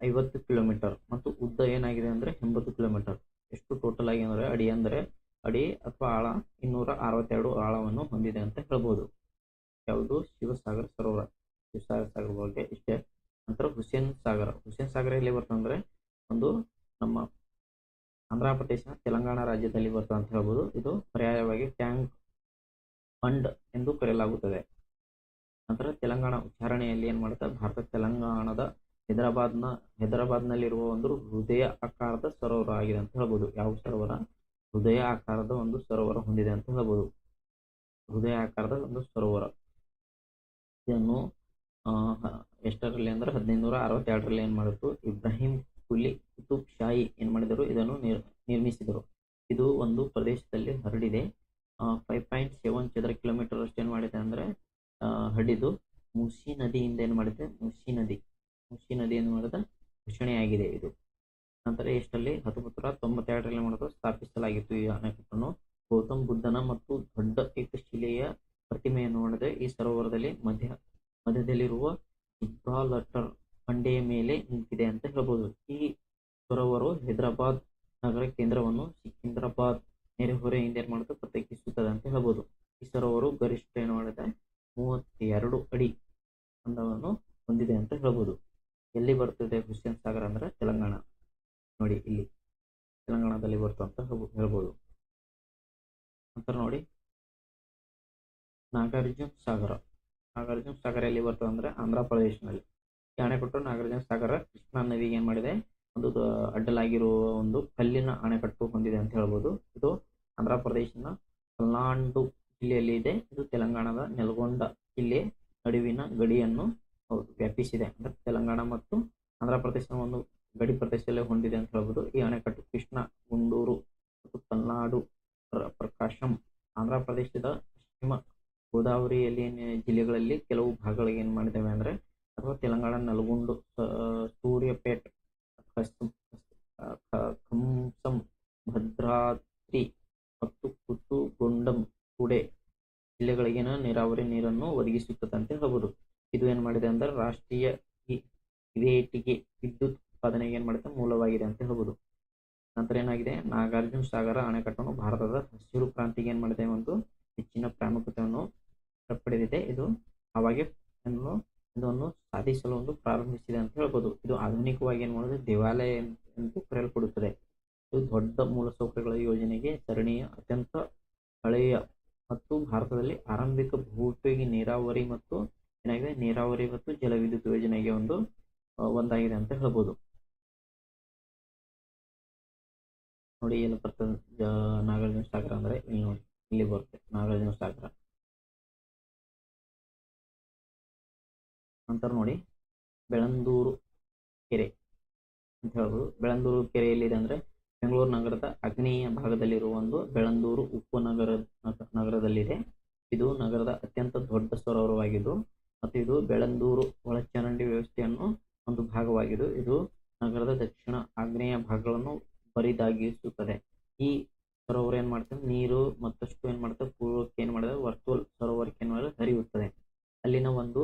ಐವತ್ತು ಕಿಲೋಮೀಟರ್ ಮತ್ತು ಉದ್ದ ಏನಾಗಿದೆ ಅಂದ್ರೆ ಎಂಬತ್ತು ಕಿಲೋಮೀಟರ್. ಎಷ್ಟು ಟೋಟಲ್ ಆಗಿ ಅಂದ್ರೆ ಅಡಿ ಅಂದ್ರೆ ಅಡಿ ಅಥವಾ ಆಳ ಇನ್ನೂರ ಅರವತ್ತೆರಡು ಆಳವನ್ನು ಹೊಂದಿದೆ ಅಂತ ಹೇಳ್ಬೋದು. ಯಾವುದು? ಶಿವಸಾಗರ ಸರೋವರ. ಶಿವಸಾಗರ ಸಾಗರ ಬಗ್ಗೆ ಇಷ್ಟೇ. ನಂತರ ಹುಸೇನ್ ಸಾಗರ. ಹುಸೇನ್ ಸಾಗರ ಎಲ್ಲಿ ಬರ್ತಂದ್ರೆ ಒಂದು ನಮ್ಮ ಆಂಧ್ರ ಪ್ರದೇಶ, ತೆಲಂಗಾಣ ರಾಜ್ಯದಲ್ಲಿ ಬರ್ತದೆ ಅಂತ ಹೇಳ್ಬೋದು. ಇದು ಪರ್ಯಾಯವಾಗಿ ಟ್ಯಾಂಕ್ ಫಂಡ್ ಎಂದು ಕರೆಯಲಾಗುತ್ತದೆ. ನಂತರ ತೆಲಂಗಾಣ ಉಚ್ಚಾರಣೆಯಲ್ಲಿ ಏನ್ ಮಾಡುತ್ತೆ? ಭಾರತ ತೆಲಂಗಾಣದ ಹೈದರಾಬಾದ್ನ, ಹೈದರಾಬಾದ್ನಲ್ಲಿರುವ ಒಂದು ಹೃದಯ ಆಕಾರದ ಸರೋವರ ಆಗಿದೆ ಅಂತ ಹೇಳ್ಬೋದು. ಯಾವ ಸರೋವರ? ಹೃದಯ ಆಕಾರದ ಒಂದು ಸರೋವರ ಹೊಂದಿದೆ ಅಂತ ಹೇಳ್ಬೋದು. ಹೃದಯ ಆಕಾರದ ಒಂದು ಸರೋವರ. ಇದನ್ನು ಎಷ್ಟರಲ್ಲಿ ಅಂದ್ರೆ ಹದಿನೈದುನೂರ ಅರವತ್ತೆರಡರಲ್ಲಿ ಏನ್ ಮಾಡಿದ್ರು? ಇಬ್ರಾಹಿಂ ಕುಲಿ ಕುತುಬ್ ಶಾಹಿ ಏನ್ ಮಾಡಿದರು? ಇದನ್ನು ನಿರ್ ನಿರ್ಮಿಸಿದರು. ಇದು ಒಂದು ಪ್ರದೇಶದಲ್ಲಿ ಹರಡಿದೆ. ಫೈವ್ ಪಾಯಿಂಟ್ ಸೆವೆನ್ ಚದರ ಕಿಲೋಮೀಟರ್ ಅಷ್ಟು ಏನ್ ಮಾಡಿದೆ ಅಂದ್ರೆ ಆ, ಹರಡಿದ್ದು ಮುಸಿ ನದಿಯಿಂದ ಏನ್ ಮಾಡಿದೆ? ಮುಸಿ ನದಿ. ಮುಸಿ ನದಿ ಏನು ಮಾಡಿದ? ಘೋಷಣೆಯಾಗಿದೆ ಇದು. ನಂತರ ಎಷ್ಟರಲ್ಲಿ? ಹತ್ತೊಂಬತ್ತು ನೂರ ತೊಂಬತ್ತೆರಡರಲ್ಲಿ ಮಾಡಿದ್ರು? ಸ್ಥಾಪಿಸಲಾಗಿತ್ತು ಈ ಅಣೆಕಟ್ಟನ್ನು ಗೌತಮ್ ಬುದ್ಧನ ಮತ್ತು ದೊಡ್ಡ ಏಕಶಿಲೆಯ ಪ್ರತಿಮೆಯನ್ನು ನೋಡಿದೆ. ಈ ಸರೋವರದಲ್ಲಿ ಮಧ್ಯ ಮಧ್ಯದಲ್ಲಿರುವ ಜಿಬ್ರಾಲಟರ್ ಬಂಡೆಯ ಮೇಲೆ ನಿಂತಿದೆ ಅಂತ ಹೇಳ್ಬೋದು. ಈ ಸರೋವರವು ಹೈದರಾಬಾದ್ ನಗರ ಕೇಂದ್ರವನ್ನು ಸಿಕಿಂದ್ರಾಬಾದ್ ನೆರೆಹೊರೆಯಿಂದ ಏನ್ ಮಾಡುತ್ತೆ ಪ್ರತ್ಯೇಕಿಸುತ್ತದೆ ಅಂತ ಹೇಳ್ಬೋದು. ಈ ಸರೋವರವು ಗರಿಷ್ಠ ಏನು ಮಾಡಿದೆ ಮೂವತ್ತೆರಡು ಅಡಿ ಅಂದವನ್ನು ಹೊಂದಿದೆ ಅಂತ ಹೇಳ್ಬೋದು. ಎಲ್ಲಿ ಬರ್ತದೆ ಹುಸೇನ್ ಸಾಗರ ಅಂದ್ರೆ? ತೆಲಂಗಾಣ. ನೋಡಿ ಇಲ್ಲಿ. ತೆಲಂಗಾಣದಲ್ಲಿ ಬರ್ತದೆ ಅಂತ ಹೇಳ್ಬೋ- ಹೇಳ್ಬೋದು. ನಂತರ ನೋಡಿ. ನಾಗಾರ್ಜುನ ಸಾಗರ. ನಾಗಾರ್ಜುನ ಸಾಗರ ಎಲ್ಲಿ ಬರ್ತದೆ ಅಂದ್ರೆ ಆಂಧ್ರ ಪ್ರದೇಶದಲ್ಲಿ. ಈ ಅಣೆಕಟ್ಟು ನಾಗಾರ್ಜುನ ಸಾಗರ ಕೃಷ್ಣಾ ನದಿಗೆ ಏನ್ ಮಾಡಿದೆ? ಒಂದು ಅಡ್ಡಲಾಗಿರುವ ಒಂದು ಕಲ್ಲಿನ ಅಣೆಕಟ್ಟು ಹೊಂದಿದೆ ಅಂತ ಹೇಳ್ಬೋದು. ಇದು ಆಂಧ್ರ ಪ್ರದೇಶನ ಪಲ್ನಾಡು ಜಿಲ್ಲೆಯಲ್ಲಿ ಇದೆ. ಇದು ತೆಲಂಗಾಣದ ನೆಲಗೊಂಡ ಜಿಲ್ಲೆ ನಡುವಿನ ಗಡಿಯನ್ನು ವ್ಯಾಪಿಸಿದೆ. ಅಂದ್ರೆ ತೆಲಂಗಾಣ ಮತ್ತು ಆಂಧ್ರ ಪ್ರದೇಶ ಒಂದು ಗಡಿ ಪ್ರದೇಶದಲ್ಲಿ ಹೊಂದಿದೆ ಅಂತ ಹೇಳ್ಬೋದು. ಈ ಅಣೆಕಟ್ಟು ಕೃಷ್ಣ, ಗುಂಡೂರು ಮತ್ತು ಪಲ್ನಾಡು ಪ್ರಕಾಶಂ ಆಂಧ್ರ ಪ್ರದೇಶದ ಪಶ್ಚಿಮ ಗೋದಾವರಿಯಲ್ಲಿ ಜಿಲ್ಲೆಗಳಲ್ಲಿ ಕೆಲವು ಭಾಗಗಳಿಗೆ ಏನ್ ಮಾಡಿದ್ದೇವೆ ಅಂದ್ರೆ, ಅಥವಾ ತೆಲಂಗಾಣ, ನಲ್ಗೊಂಡು ಸೂರ್ಯಪೇಟ್ ಕಂಸಂ, ಭದ್ರಾದ್ರಿ ಮತ್ತು ಕುತುಗೊಂಡಂ ಕುಡೆ ಜಿಲ್ಲೆಗಳಿಗಿನ ನೀರಾವರಿ ನೀರನ್ನು ಒದಗಿಸುತ್ತದೆ ಅಂತ ಇದು ಏನ್ ಮಾಡಿದೆ ಅಂದ್ರೆ, ರಾಷ್ಟ್ರೀಯ ಇವೇಟಿಗೆ ವಿದ್ಯುತ್ ಉತ್ಪಾದನೆಗೆ ಏನ್ ಮಾಡುತ್ತೆ ಮೂಲವಾಗಿದೆ ಅಂತ ಹೇಳ್ಬೋದು ನಂತರ ಏನಾಗಿದೆ, ನಾಗಾರ್ಜುನ ಸಾಗರ ಅಣೆಕಟ್ಟನ್ನು ಭಾರತದ ಹಸಿರು ಕ್ರಾಂತಿಗೆ ಏನ್ ಮಾಡಿದೆ, ಒಂದು ಹೆಚ್ಚಿನ ಪ್ರಾಮುಖ್ಯತೆಯನ್ನು ಪಡೆದಿದೆ ಇದು ಅವಾಗೆ ಇದನ್ನು ಸಾಧಿಸಲು ಒಂದು ಪ್ರಾರಂಭಿಸಿದೆ ಅಂತ ಹೇಳ್ಬೋದು. ಇದು ಆಧುನಿಕವಾಗಿ ಏನು ಮಾಡೋದು, ದೇವಾಲಯ ಎಂದು ಕರೆಯಲ್ಪಡುತ್ತದೆ. ಇದು ದೊಡ್ಡ ಮೂಲಸೌಕರ್ಯಗಳ ಯೋಜನೆಗೆ ಸರಣಿಯ ಅತ್ಯಂತ ಹಳೆಯ ಮತ್ತು ಭಾರತದಲ್ಲಿ ಆರಂಭಿಕ ಬಹುಪಯೋಗಿ ನೀರಾವರಿ ಮತ್ತು ಏನಾಗಿದೆ, ನೀರಾವರಿ ಮತ್ತು ಜಲವಿದ್ಯುತ್ ಯೋಜನೆಗೆ ಒಂದು ಒಂದಾಗಿದೆ ಅಂತ ಹೇಳ್ಬೋದು. ನೋಡಿ, ಏನು ಬರ್ತದೆ ನಾಗಾರ್ಜುನ ಸಾಗರ ಅಂದ್ರೆ ಇಲ್ಲಿ ನೋಡಿ, ಇಲ್ಲಿ ಬರುತ್ತೆ, ನಾಗಾರ್ಜುನ ಸಾಗರ. ನಂತರ ನೋಡಿ. ಬೆಳಂದೂರು ಕೆರೆ ಅಂತ ಹೇಳ್ಬೋದು. ಬೆಳಂದೂರು ಕೆರೆ ಎಲ್ಲಿದೆ ಅಂದರೆ ಬೆಂಗಳೂರು ನಗರದ ಆಗ್ನೇಯ ಭಾಗದಲ್ಲಿರುವ ಒಂದು ಬೆಳಂದೂರು ಉಪ್ಪು ನಗರ ನಗರದಲ್ಲಿದೆ. ಇದು ನಗರದ ಅತ್ಯಂತ ದೊಡ್ಡ ಸರೋವರವಾಗಿದ್ದು ಮತ್ತು ಇದು ಬೆಳಂದೂರು ಒಳಚರಂಡಿ ವ್ಯವಸ್ಥೆಯನ್ನು ಒಂದು ಭಾಗವಾಗಿದ್ದು ಇದು ನಗರದ ದಕ್ಷಿಣ ಆಗ್ನೇಯ ಭಾಗಗಳನ್ನು ಬರಿದಾಗಿಸುತ್ತದೆ. ಈ ಸರೋವರ ಏನ್ ಮಾಡ್ತದೆ? ನೀರು ಮತ್ತಷ್ಟು ಏನ್ ಮಾಡ್ತದೆ? ಪೂರ್ವಕ್ಕೆ ಏನ್ ಮಾಡಿದೆ ವರ್ತುಲ್ ಸರೋವರಕ್ಕೆ ಏನ್ ಮಾಡಿದ್ರೆ ಹರಿಯುತ್ತದೆ ಅಲ್ಲಿನ ಒಂದು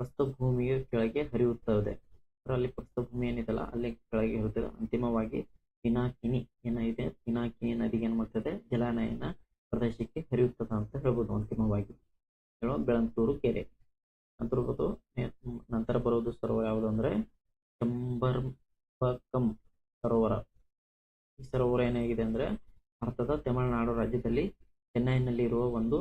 ಪ್ರಸ್ಥಭೂಮಿಯ ಕೆಳಗೆ ಹರಿಯುತ್ತದೆ ಅಂದ್ರೆ ಅಲ್ಲಿ ಪ್ರಸ್ಥಭೂಮಿ ಏನಿದೆಲ್ಲ ಅಲ್ಲಿ ಕೆಳಗೆ ಇರುತ್ತದೆ ಅಂತಿಮವಾಗಿ ಪಿನಾಕಿನಿ ಏನಿದೆ ಪಿನಾಕಿನಿ ನದಿಗೆ ಏನ್ ಮಾಡ್ತದೆ ಜಲಾನಯನ ಪ್ರದೇಶಕ್ಕೆ ಹರಿಯುತ್ತದೆ ಅಂತ ಹೇಳ್ಬೋದು ಅಂತಿಮವಾಗಿ ಹೇಳೋ ಬೆಳಂತೂರು ಕೆರೆ ನಂತರ ಬರೋದು ನೆ- ನಂತರ ಬರೋದು ಸರೋವರ ಯಾವುದು ಅಂದ್ರೆ ಚಂಬರ್ಪಕಂ ಸರೋವರ ಈ ಸರೋವರ ಏನಾಗಿದೆ ಅಂದ್ರೆ ಭಾರತದ ತಮಿಳುನಾಡು ರಾಜ್ಯದಲ್ಲಿ ಚೆನ್ನೈನಲ್ಲಿ ಇರುವ ಒಂದು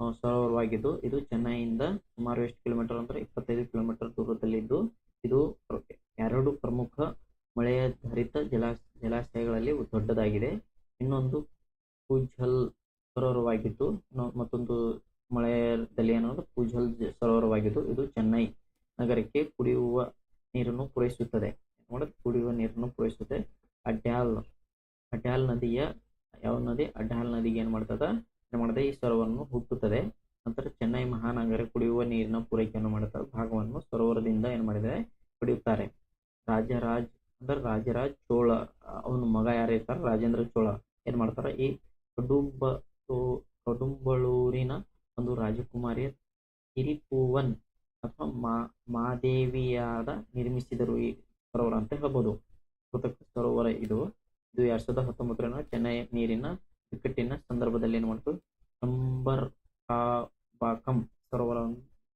ಆ, ಸರೋವರವಾಗಿದ್ದು ಇದು ಚೆನ್ನೈಯಿಂದ ಸುಮಾರು ಎಷ್ಟು ಕಿಲೋಮೀಟರ್ ಅಂದ್ರೆ ಇಪ್ಪತ್ತೈದು ಕಿಲೋಮೀಟರ್ ದೂರದಲ್ಲಿದ್ದು ಇದು ಪ್ರ- ಎರಡು ಪ್ರಮುಖ ಮಳೆಯಾಧಾರಿತ ಜಲಾ ಜಲಾಶಯಗಳಲ್ಲಿ ದೊಡ್ಡದಾಗಿದೆ ಇನ್ನೊಂದು ಪೂಜಲ್ ಸರೋವರವಾಗಿದ್ದು ಇನ್ನು ಮತ್ತೊಂದು ಮಳೆಯಲ್ಲಿ ಅನ್ನೋದು ಪೂಜಲ್ ಜ- ಸರೋವರವಾಗಿದ್ದು ಇದು ಚೆನ್ನೈ ನಗರಕ್ಕೆ ಕುಡಿಯುವ ನೀರನ್ನು ಪೂರೈಸುತ್ತದೆ ನೋಡಿ ಕುಡಿಯುವ ನೀರನ್ನು ಪೂರೈಸುತ್ತದೆ ಅಡ್ಯಾಲ್ ಅಡ್ಯಾಲ್ ನದಿಯ ಯಾವ ನದಿ? ಅಡ್ಡಾಲ್ ನದಿಗೆ ಏನ್ ಮಾಡ್ತದ? ಏನ್ ಮಾಡ್ತದೆ ಈ ಸರೋವರವನ್ನು ಹುಟ್ಟುತ್ತದೆ. ನಂತರ ಚೆನ್ನೈ ಮಹಾನಗರ ಕುಡಿಯುವ ನೀರಿನ ಪೂರೈಕೆಯನ್ನು ಮಾಡುತ್ತಾರೆ ಭಾಗವನ್ನು ಸರೋವರದಿಂದ ಏನ್ ಮಾಡಿದರೆ ಪಡೆಯುತ್ತಾರೆ. ರಾಜರಾಜ್ ಅಂದ್ರೆ ರಾಜರಾಜ್ ಚೋಳ. ಅವನ ಮಗ ಯಾರು ರಾಜೇಂದ್ರ ಚೋಳ. ಏನ್ ಮಾಡ್ತಾರೆ? ಈ ಕಡುಂಬ ಕಡುಂಬಳೂರಿನ ಒಂದು ರಾಜಕುಮಾರಿ ಕಿರಿಪೂವನ್ ಅಥವಾ ಮಾ ಮಾದೇವಿಯಾದ ನಿರ್ಮಿಸಿದರು ಈ ಸರೋವರ ಅಂತ ಹೇಳ್ಬೋದು. ಕೃತಕ ಸರೋವರ ಇದು. ಇದು ಎರಡ್ ಸಾವಿರದ ಹತ್ತೊಂಬತ್ತರ ಚೆನ್ನೈ ನೀರಿನ ಬಿಕ್ಕಟ್ಟಿನ ಸಂದರ್ಭದಲ್ಲಿ ಏನು ಮಾಡ್ತು? ಬಾಕಂ ಸರೋವರ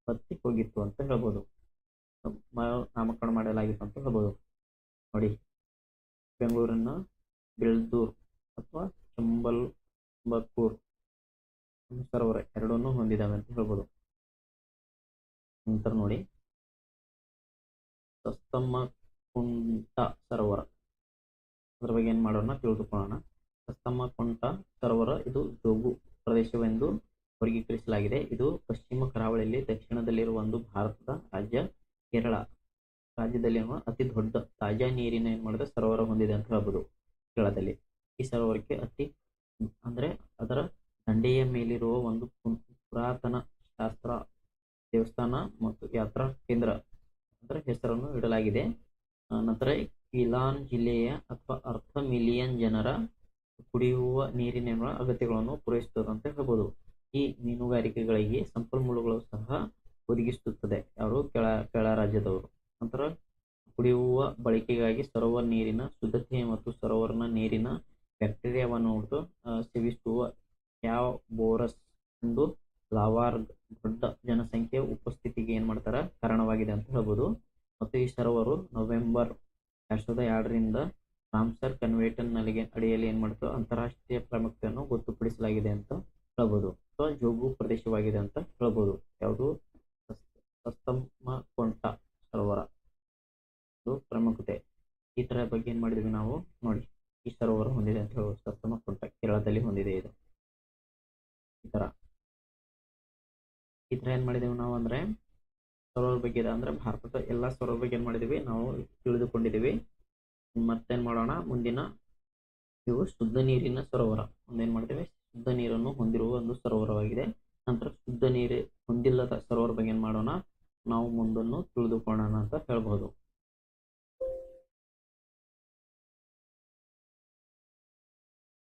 ಬತ್ತಿ ಹೋಗಿತ್ತು ಅಂತ ಹೇಳ್ಬೋದು. ನಾಮಕರಣ ಮಾಡಲಾಗಿತ್ತು ಅಂತ ಹೇಳ್ಬೋದು. ನೋಡಿ ಬೆಂಗಳೂರಿನ ಬೆಳ್ದೂರ್ ಅಥವಾ ಚಂಬಲ್ ಬಕ್ಕೂರ್ ಸರೋವರ ಎರಡನ್ನೂ ಹೊಂದಿದ್ದಾವೆ ಅಂತ ಹೇಳ್ಬೋದು. ನಂತರ ನೋಡಿ ಸಸ್ತಮ್ಮ ಕುಂಟ ಸರೋವರ. ಅದ್ರ ಬಗ್ಗೆ ಏನು ಮಾಡೋಣ ತಿಳಿದುಕೊಳ್ಳೋಣ ಅಸ್ತಮ ಕೊಂಟ ಸರೋವರ, ಇದು ಜೋಗು ಪ್ರದೇಶವೆಂದು ವರ್ಗೀಕರಿಸಲಾಗಿದೆ. ಇದು ಪಶ್ಚಿಮ ಕರಾವಳಿಯಲ್ಲಿ ದಕ್ಷಿಣದಲ್ಲಿರುವ ಒಂದು ಭಾರತದ ರಾಜ್ಯ, ಕೇರಳ ರಾಜ್ಯದಲ್ಲಿರುವ ಅತಿ ದೊಡ್ಡ ತಾಜಾ ನೀರಿನ ಏನು ಮಾಡಿದ್ರೆ ಸರೋವರ ಹೊಂದಿದೆ ಅಂತ ಹೇಳ್ಬೋದು ಕೇರಳದಲ್ಲಿ. ಈ ಸರೋವರಕ್ಕೆ ಅತಿ, ಅಂದ್ರೆ ಅದರ ದಂಡೆಯ ಮೇಲಿರುವ ಒಂದು ಪುರಾತನ ಶಾಸ್ತ್ರ ದೇವಸ್ಥಾನ ಮತ್ತು ಯಾತ್ರಾ ಕೇಂದ್ರ, ಅದರ ಹೆಸರನ್ನು ಇಡಲಾಗಿದೆ. ನಂತರ ಕಿಲಾನ್ ಜಿಲ್ಲೆಯ ಅಥವಾ ಅರ್ಧ ಮಿಲಿಯನ್ ಜನರ ಕುಡಿಯುವ ನೀರಿನ ಅಗತ್ಯಗಳನ್ನು ಪೂರೈಸುತ್ತದೆ ಅಂತ ಹೇಳ್ಬೋದು. ಈ ಮೀನುಗಾರಿಕೆಗಳಿಗೆ ಸಂಪನ್ಮೂಲಗಳು ಸಹ ಒದಗಿಸುತ್ತದೆ. ಯಾರು? ಕೆಳ ಕೆಳ ರಾಜ್ಯದವರು. ನಂತರ ಕುಡಿಯುವ ಬಳಕೆಗಾಗಿ ಸರೋವರ ನೀರಿನ ಶುದ್ಧತೆ ಮತ್ತು ಸರೋವರನ ನೀರಿನ ಬ್ಯಾಕ್ಟೀರಿಯಾವನ್ನು ಹೊಡೆದು ಸೇವಿಸುವ ಯಾವ ಬೋರಸ್ ಒಂದು ಲಾವಾರ್ಗ್ ದೊಡ್ಡ ಜನಸಂಖ್ಯೆಯ ಉಪಸ್ಥಿತಿಗೆ ಏನ್ ಮಾಡ್ತಾರ? ಕಾರಣವಾಗಿದೆ ಅಂತ ಹೇಳ್ಬೋದು. ಮತ್ತು ಈ ಸರೋವರು ನವೆಂಬರ್ ಎರಡ್ ಸಾವಿರದ ಎರಡರಿಂದ ರಾಮ್ಸರ್ ಕನ್ವೆನ್ಷನ್ ನಲ್ಲಿಗೆ ಅಡಿಯಲ್ಲಿ ಏನ್ ಮಾಡ್ತು? ಅಂತಾರಾಷ್ಟ್ರೀಯ ಪ್ರಾಮುಖ್ಯತೆಯನ್ನು ಗೊತ್ತುಪಡಿಸಲಾಗಿದೆ ಅಂತ ಹೇಳ್ಬೋದು. ಸೊ ಜೋಗು ಪ್ರದೇಶವಾಗಿದೆ ಅಂತ ಹೇಳ್ಬೋದು. ಯಾವುದು? ಕೊಂಟ ಸರೋವರ. ಇದು ಪ್ರಮುಖತೆ ಈ ತರ ಬಗ್ಗೆ ಏನ್ ಮಾಡಿದ್ವಿ ನಾವು? ನೋಡಿ, ಈ ಸರೋವರ ಹೊಂದಿದೆ ಅಂತ ಹೇಳ್ಬೋದು. ಸಸ್ತಮ ಕೊಂಟ ಕೇರಳದಲ್ಲಿ ಹೊಂದಿದೆ ಇದು. ಈ ತರ ಈ ತರ ಏನ್ ಮಾಡಿದೆವು ನಾವು ಅಂದ್ರೆ ಸರೋವರ ಬಗ್ಗೆ ಇದೆ ಅಂದ್ರೆ ಭಾರತದ ಎಲ್ಲಾ ಸರೋವರ ಬಗ್ಗೆ ಏನ್ ಮಾಡಿದೀವಿ? ನಾವು ತಿಳಿದುಕೊಂಡಿದ್ದೀವಿ ಮತ್ತೇನ್ ಮಾಡೋಣ? ಮುಂದಿನ ಇವು ಶುದ್ಧ ನೀರಿನ ಸರೋವರ. ಮುಂದೇನ್ ಮಾಡ್ತೇವೆ ಶುದ್ಧ ನೀರನ್ನು ಹೊಂದಿರುವ ಒಂದು ಸರೋವರವಾಗಿದೆ. ನಂತರ ಶುದ್ಧ ನೀರು ಹೊಂದಿಲ್ಲದ ಸರೋವರ ಬಗ್ಗೆ ಏನ್ ಮಾಡೋಣ? ನಾವು ಮುಂದನ್ನು ತಿಳಿದುಕೊಳ್ಳೋಣ ಅಂತ ಹೇಳ್ಬಹುದು